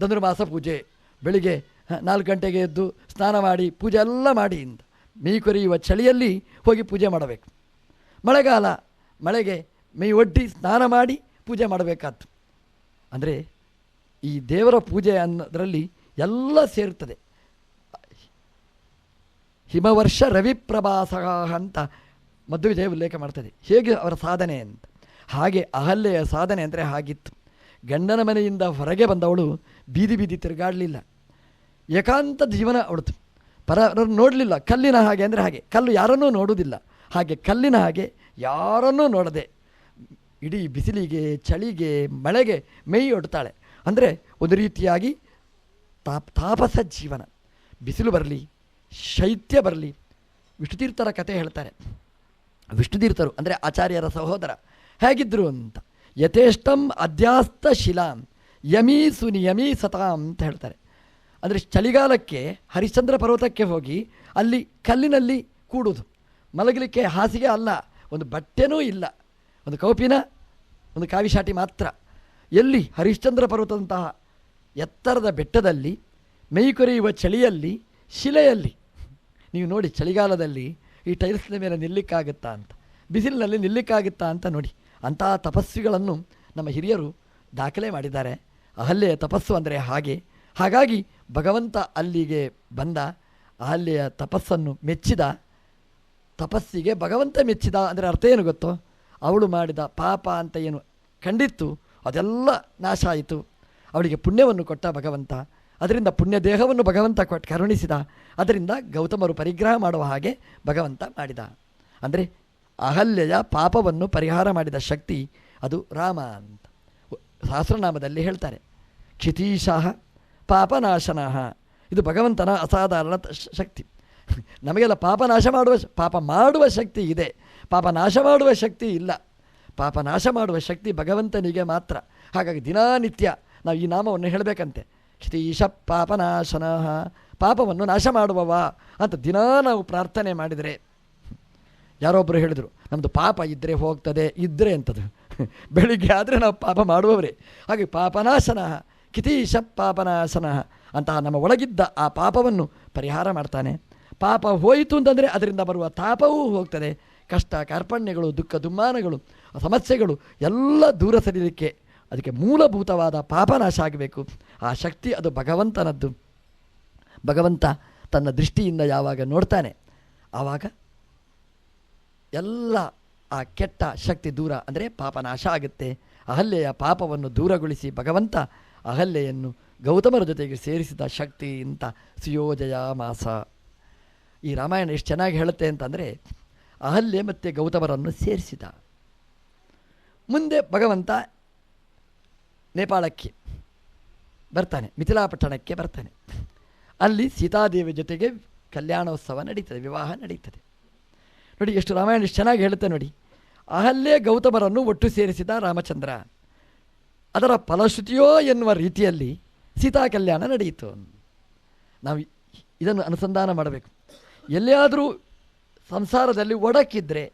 ಧನುರ್ಮಾಸ ಪೂಜೆ. ಬೆಳಿಗ್ಗೆ ನಾಲ್ಕು ಗಂಟೆಗೆ ಎದ್ದು ಸ್ನಾನ ಮಾಡಿ, ಪೂಜೆ ಎಲ್ಲ ಮಾಡಿ ಇಂದ ಮೈ ಕೊರೆಯುವ ಚಳಿಯಲ್ಲಿ ಹೋಗಿ ಪೂಜೆ ಮಾಡಬೇಕು. ಮಳೆಗಾಲ, ಮಳೆಗೆ ಮೇ ಒಡ್ಡಿ ಸ್ನಾನ ಮಾಡಿ ಪೂಜೆ ಮಾಡಬೇಕಾದ್ದು. ಅಂದರೆ ಈ ದೇವರ ಪೂಜೆ ಅನ್ನೋದರಲ್ಲಿ ಎಲ್ಲ ಸೇರುತ್ತದೆ. ಹಿಮವರ್ಷ ರವಿಪ್ರಭಾಸ ಅಂತ ಮಧ್ವವಿಜಯ ಉಲ್ಲೇಖ ಮಾಡ್ತದೆ. ಹೇಗೆ ಅವರ ಸಾಧನೆ ಅಂತ. ಹಾಗೆ ಅಹಲ್ಯೆಯ ಸಾಧನೆ ಅಂದರೆ ಹಾಗಿತ್ತು. ಗಂಡನ ಮನೆಯಿಂದ ಹೊರಗೆ ಬಂದವಳು ಬೀದಿ ಬೀದಿ ತಿರುಗಾಡಲಿಲ್ಲ. ಏಕಾಂತ ಜೀವನ ಅವಳದು. ಪರರನ್ನು ನೋಡಲಿಲ್ಲ. ಕಲ್ಲಿನ ಹಾಗೆ ಅಂದರೆ ಹಾಗೆ. ಕಲ್ಲು ಯಾರನ್ನೂ ನೋಡುವುದಿಲ್ಲ. ಹಾಗೆ ಕಲ್ಲಿನ ಹಾಗೆ ಯಾರನ್ನೂ ನೋಡದೆ ಇಡೀ ಬಿಸಿಲಿಗೆ, ಚಳಿಗೆ, ಮಳೆಗೆ ಮೈ ಒಡ್ತಾಳೆ. ಅಂದರೆ ಒಂದು ರೀತಿಯಾಗಿ ತಾಪ್, ತಾಪಸ ಜೀವನ. ಬಿಸಿಲು ಬರಲಿ, ಶೈತ್ಯ ಬರಲಿ. ವಿಷ್ಣುತೀರ್ಥರ ಕತೆ ಹೇಳ್ತಾರೆ. ವಿಷ್ಣುತೀರ್ಥರು ಅಂದರೆ ಆಚಾರ್ಯರ ಸಹೋದರ. ಹೇಗಿದ್ದರು ಅಂತ. ಯಥೇಷ್ಟಂ ಅಧ್ಯಾಸ್ತ ಶಿಲಾಂ. ಯಮೀ ಸುನಿಯಮೀ ಸತಾಂ ಅಂತ ಹೇಳ್ತಾರೆ. ಅಂದರೆ ಚಳಿಗಾಲಕ್ಕೆ ಹರಿಶ್ಚಂದ್ರ ಪರ್ವತಕ್ಕೆ ಹೋಗಿ ಅಲ್ಲಿ ಕಲ್ಲಿನಲ್ಲಿ ಕೂಡುವುದು. ಮಲಗಲಿಕ್ಕೆ ಹಾಸಿಗೆ ಅಲ್ಲ, ಒಂದು ಬಟ್ಟೆನೂ ಇಲ್ಲ, ಒಂದು ಕೌಪಿನ, ಒಂದು ಕಾವಿಶಾಟಿ ಮಾತ್ರ. ಎಲ್ಲಿ ಹರಿಶ್ಚಂದ್ರ ಪರ್ವತದಂತಹ ಎತ್ತರದ ಬೆಟ್ಟದಲ್ಲಿ ಮೈ ಕೊರೆಯುವ ಚಳಿಯಲ್ಲಿ, ಶಿಲೆಯಲ್ಲಿ, ನೀವು ನೋಡಿ ಚಳಿಗಾಲದಲ್ಲಿ ಈ ಟೈಲ್ಸ್ನ ಮೇಲೆ ನಿಲ್ಲಿಕ್ಕಾಗುತ್ತಾ ಅಂತ, ಬಿಸಿಲಿನಲ್ಲಿ ನಿಲ್ಲಿಕ್ಕಾಗುತ್ತಾ ಅಂತ ನೋಡಿ. ಅಂತಹ ತಪಸ್ವಿಗಳನ್ನು ನಮ್ಮ ಹಿರಿಯರು ದಾಖಲೆ ಮಾಡಿದ್ದಾರೆ. ಅಹಲ್ಯೆಯ ತಪಸ್ಸು ಅಂದರೆ ಹಾಗೆ. ಹಾಗಾಗಿ ಭಗವಂತ ಅಲ್ಲಿಗೆ ಬಂದ, ಅಹಲ್ಯೆಯ ತಪಸ್ಸನ್ನು ಮೆಚ್ಚಿದ. ತಪಸ್ಸಿಗೆ ಭಗವಂತ ಮೆಚ್ಚಿದ ಅಂದರೆ ಅರ್ಥ ಏನು ಗೊತ್ತೋ? ಅವಳು ಮಾಡಿದ ಪಾಪ ಅಂತ ಏನು ಕಂಡಿತ್ತು? ಅದೆಲ್ಲ ನಾಶ ಆಯಿತು. ಅವಳಿಗೆ ಪುಣ್ಯವನ್ನು ಕೊಟ್ಟ ಭಗವಂತ. ಅದರಿಂದ ಪುಣ್ಯ ದೇಹವನ್ನು ಭಗವಂತ ಕೊಟ್ಟು ಕರುಣಿಸಿದ. ಅದರಿಂದ ಗೌತಮರು ಪರಿಗ್ರಹ ಮಾಡುವ ಹಾಗೆ ಭಗವಂತ ಮಾಡಿದ. ಅಂದರೆ ಅಹಲ್ಯಯ ಪಾಪವನ್ನು ಪರಿಹಾರ ಮಾಡಿದ ಶಕ್ತಿ ಅದು ರಾಮ ಅಂತ. ಸಹಸ್ರನಾಮದಲ್ಲಿ ಹೇಳ್ತಾರೆ. ಕ್ಷಿತೀಶಃ ಪಾಪನಾಶನಃ. ಇದು ಭಗವಂತನ ಅಸಾಧಾರಣ ಶಕ್ತಿ. ನಮಗೆಲ್ಲ ಪಾಪ ನಾಶ ಮಾಡುವ ಪಾಪ ಮಾಡುವ ಶಕ್ತಿ ಇದೆ. ಪಾಪ ನಾಶ ಮಾಡುವ ಶಕ್ತಿ ಇಲ್ಲ. ಪಾಪ ನಾಶ ಮಾಡುವ ಶಕ್ತಿ ಭಗವಂತನಿಗೆ ಮಾತ್ರ. ಹಾಗಾಗಿ ದಿನಾನಿತ್ಯ ನಾವು ಈ ನಾಮವನ್ನು ಹೇಳಬೇಕಂತೆ. ಕ್ಷಿತೀಶ ಪಾಪನಾಶನ, ಪಾಪವನ್ನು ನಾಶ ಮಾಡುವವ ಅಂತ ದಿನಾ ನಾವು ಪ್ರಾರ್ಥನೆ ಮಾಡಿದರೆ. ಯಾರೊಬ್ಬರು ಹೇಳಿದರು ನಮ್ಮದು ಪಾಪ ಇದ್ದರೆ ಹೋಗ್ತದೆ ಇದ್ದರೆ ಅಂತದು ಬೆಳಿಗ್ಗೆ ಆದರೆ ನಾವು ಪಾಪ ಮಾಡುವವರೇ. ಹಾಗೆ ಪಾಪನಾಶನ ಕಿತೀಶ ಪಾಪನಾಶನ ಅಂತಹ ನಮ್ಮ ಒಳಗಿದ್ದ ಆ ಪಾಪವನ್ನು ಪರಿಹಾರ ಮಾಡ್ತಾನೆ. ಪಾಪ ಹೋಯಿತು ಅಂತಂದರೆ ಅದರಿಂದ ಬರುವ ತಾಪವೂ ಹೋಗ್ತದೆ. ಕಷ್ಟ, ಕಾರ್ಪಣ್ಯಗಳು, ದುಃಖ, ದುಮ್ಮಾನಗಳು, ಸಮಸ್ಯೆಗಳು ಎಲ್ಲ ದೂರ ಸರಿಲಿಕ್ಕೆ ಅದಕ್ಕೆ ಮೂಲಭೂತವಾದ ಪಾಪನಾಶ ಆಗಬೇಕು. ಆ ಶಕ್ತಿ ಅದು ಭಗವಂತನದ್ದು. ಭಗವಂತ ತನ್ನ ದೃಷ್ಟಿಯಿಂದ ಯಾವಾಗ ನೋಡ್ತಾನೆ, ಆವಾಗ ಎಲ್ಲ ಆ ಕೆಟ್ಟ ಶಕ್ತಿ ದೂರ ಅಂದರೆ ಪಾಪನಾಶ ಆಗುತ್ತೆ. ಅಹಲ್ಯೆಯ ಪಾಪವನ್ನು ದೂರಗೊಳಿಸಿ ಭಗವಂತ ಅಹಲ್ಯೆಯನ್ನು ಗೌತಮರ ಜೊತೆಗೆ ಸೇರಿಸಿದ ಶಕ್ತಿ ಇಂಥ ಸುಯೋಜಯ ಮಾಸ. ಈ ರಾಮಾಯಣ ಎಷ್ಟು ಚೆನ್ನಾಗಿ ಹೇಳುತ್ತೆ ಅಂತಂದರೆ, ಅಹಲ್ಯೆ ಮತ್ತು ಗೌತಮರನ್ನು ಸೇರಿಸಿದ. ಮುಂದೆ ಭಗವಂತ ನೇಪಾಳಕ್ಕೆ ಬರ್ತಾನೆ, ಮಿಥಿಲಾಪಟ್ಟಣಕ್ಕೆ ಬರ್ತಾನೆ. ಅಲ್ಲಿ ಸೀತಾದೇವಿ ಜೊತೆಗೆ ಕಲ್ಯಾಣೋತ್ಸವ ನಡೀತದೆ, ವಿವಾಹ ನಡೀತದೆ. ನೋಡಿ, ಎಷ್ಟು ರಾಮಾಯಣ ಎಷ್ಟು ಚೆನ್ನಾಗಿ ಹೇಳುತ್ತೆ ನೋಡಿ. ಅಹಲ್ಯೆ ಗೌತಮರನ್ನು ಒಟ್ಟು ಸೇರಿಸಿದ ರಾಮಚಂದ್ರ. ಅದರ ಫಲಶ್ರುತಿಯೋ ಎನ್ನುವ ರೀತಿಯಲ್ಲಿ ಸೀತಾ ಕಲ್ಯಾಣ ನಡೆಯಿತು. ನಾವು ಇದನ್ನು ಅನುಸಂಧಾನ ಮಾಡಬೇಕು. ಎಲ್ಲಿಯಾದರೂ ಸಂಸಾರದಲ್ಲಿ ಒಡಕಿದ್ರೆ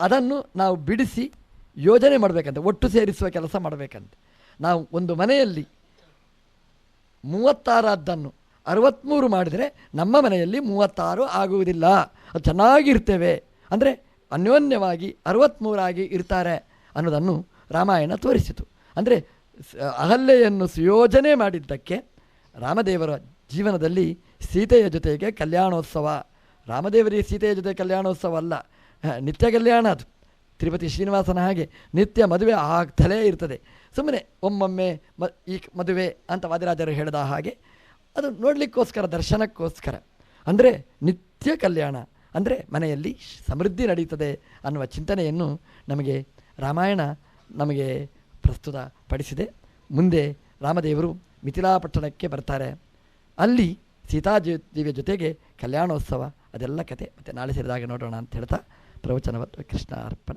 ಅದನ್ನು ನಾವು ಬಿಡಿಸಿ ಯೋಜನೆ ಮಾಡಬೇಕಂತೆ, ಒಟ್ಟು ಸೇರಿಸುವ ಕೆಲಸ ಮಾಡಬೇಕಂತೆ. ನಾವು ಒಂದು ಮನೆಯಲ್ಲಿ ಮೂವತ್ತಾರದ್ದನ್ನು ಅರವತ್ತ್ಮೂರು ಮಾಡಿದರೆ ನಮ್ಮ ಮನೆಯಲ್ಲಿ ಮೂವತ್ತಾರು ಆಗುವುದಿಲ್ಲ. ಅದು ಚೆನ್ನಾಗಿರ್ತೇವೆ. ಅಂದರೆ ಅನ್ಯೋನ್ಯವಾಗಿ ಅರವತ್ತ್ಮೂರಾಗಿ ಇರ್ತಾರೆ ಅನ್ನೋದನ್ನು ರಾಮಾಯಣ ತೋರಿಸಿತು. ಅಂದರೆ ಅಹಲ್ಯೆಯನ್ನು ಸುಯೋಜನೆ ಮಾಡಿದ್ದಕ್ಕೆ ರಾಮದೇವರ ಜೀವನದಲ್ಲಿ ಸೀತೆಯ ಜೊತೆಗೆ ಕಲ್ಯಾಣೋತ್ಸವ. ರಾಮದೇವರಿಗೆ ಸೀತೆಯ ಜೊತೆ ಕಲ್ಯಾಣೋತ್ಸವ ಅಲ್ಲ ನಿತ್ಯ ಕಲ್ಯಾಣ ಅದು. ತಿರುಪತಿ ಶ್ರೀನಿವಾಸನ ಹಾಗೆ ನಿತ್ಯ ಮದುವೆ ಆಗ್ತಲೇ ಇರ್ತದೆ. ಸುಮ್ಮನೆ ಒಮ್ಮೊಮ್ಮೆ ಮ, ಈ ಮದುವೆ ಅಂತ ವಾದಿರಾಜರು ಹೇಳಿದ ಹಾಗೆ ಅದು ನೋಡಲಿಕ್ಕೋಸ್ಕರ, ದರ್ಶನಕ್ಕೋಸ್ಕರ. ಅಂದರೆ ನಿತ್ಯ ಕಲ್ಯಾಣ, ಅಂದರೆ ಮನೆಯಲ್ಲಿ ಸಮೃದ್ಧಿ ನಡೀತದೆ ಅನ್ನುವ ಚಿಂತನೆಯನ್ನು ನಮಗೆ ರಾಮಾಯಣ ನಮಗೆ ಪ್ರಸ್ತುತ ಪಡಿಸಿದೆ. ಮುಂದೆ ರಾಮದೇವರು ಮಿಥಿಲಾಪಟ್ಟಣಕ್ಕೆ ಬರ್ತಾರೆ. ಅಲ್ಲಿ ಸೀತಾದೇವಿಯ ಜೊತೆಗೆ ಕಲ್ಯಾಣೋತ್ಸವ, ಅದೆಲ್ಲ ಕತೆ. ಮತ್ತು ನಾಳೆ ಸೇರಿದಾಗ ನೋಡೋಣ ಅಂತ ಹೇಳ್ತಾ ಪ್ರವಚನವತ್ತು ಕೃಷ್ಣ ಅರ್ಪಣ.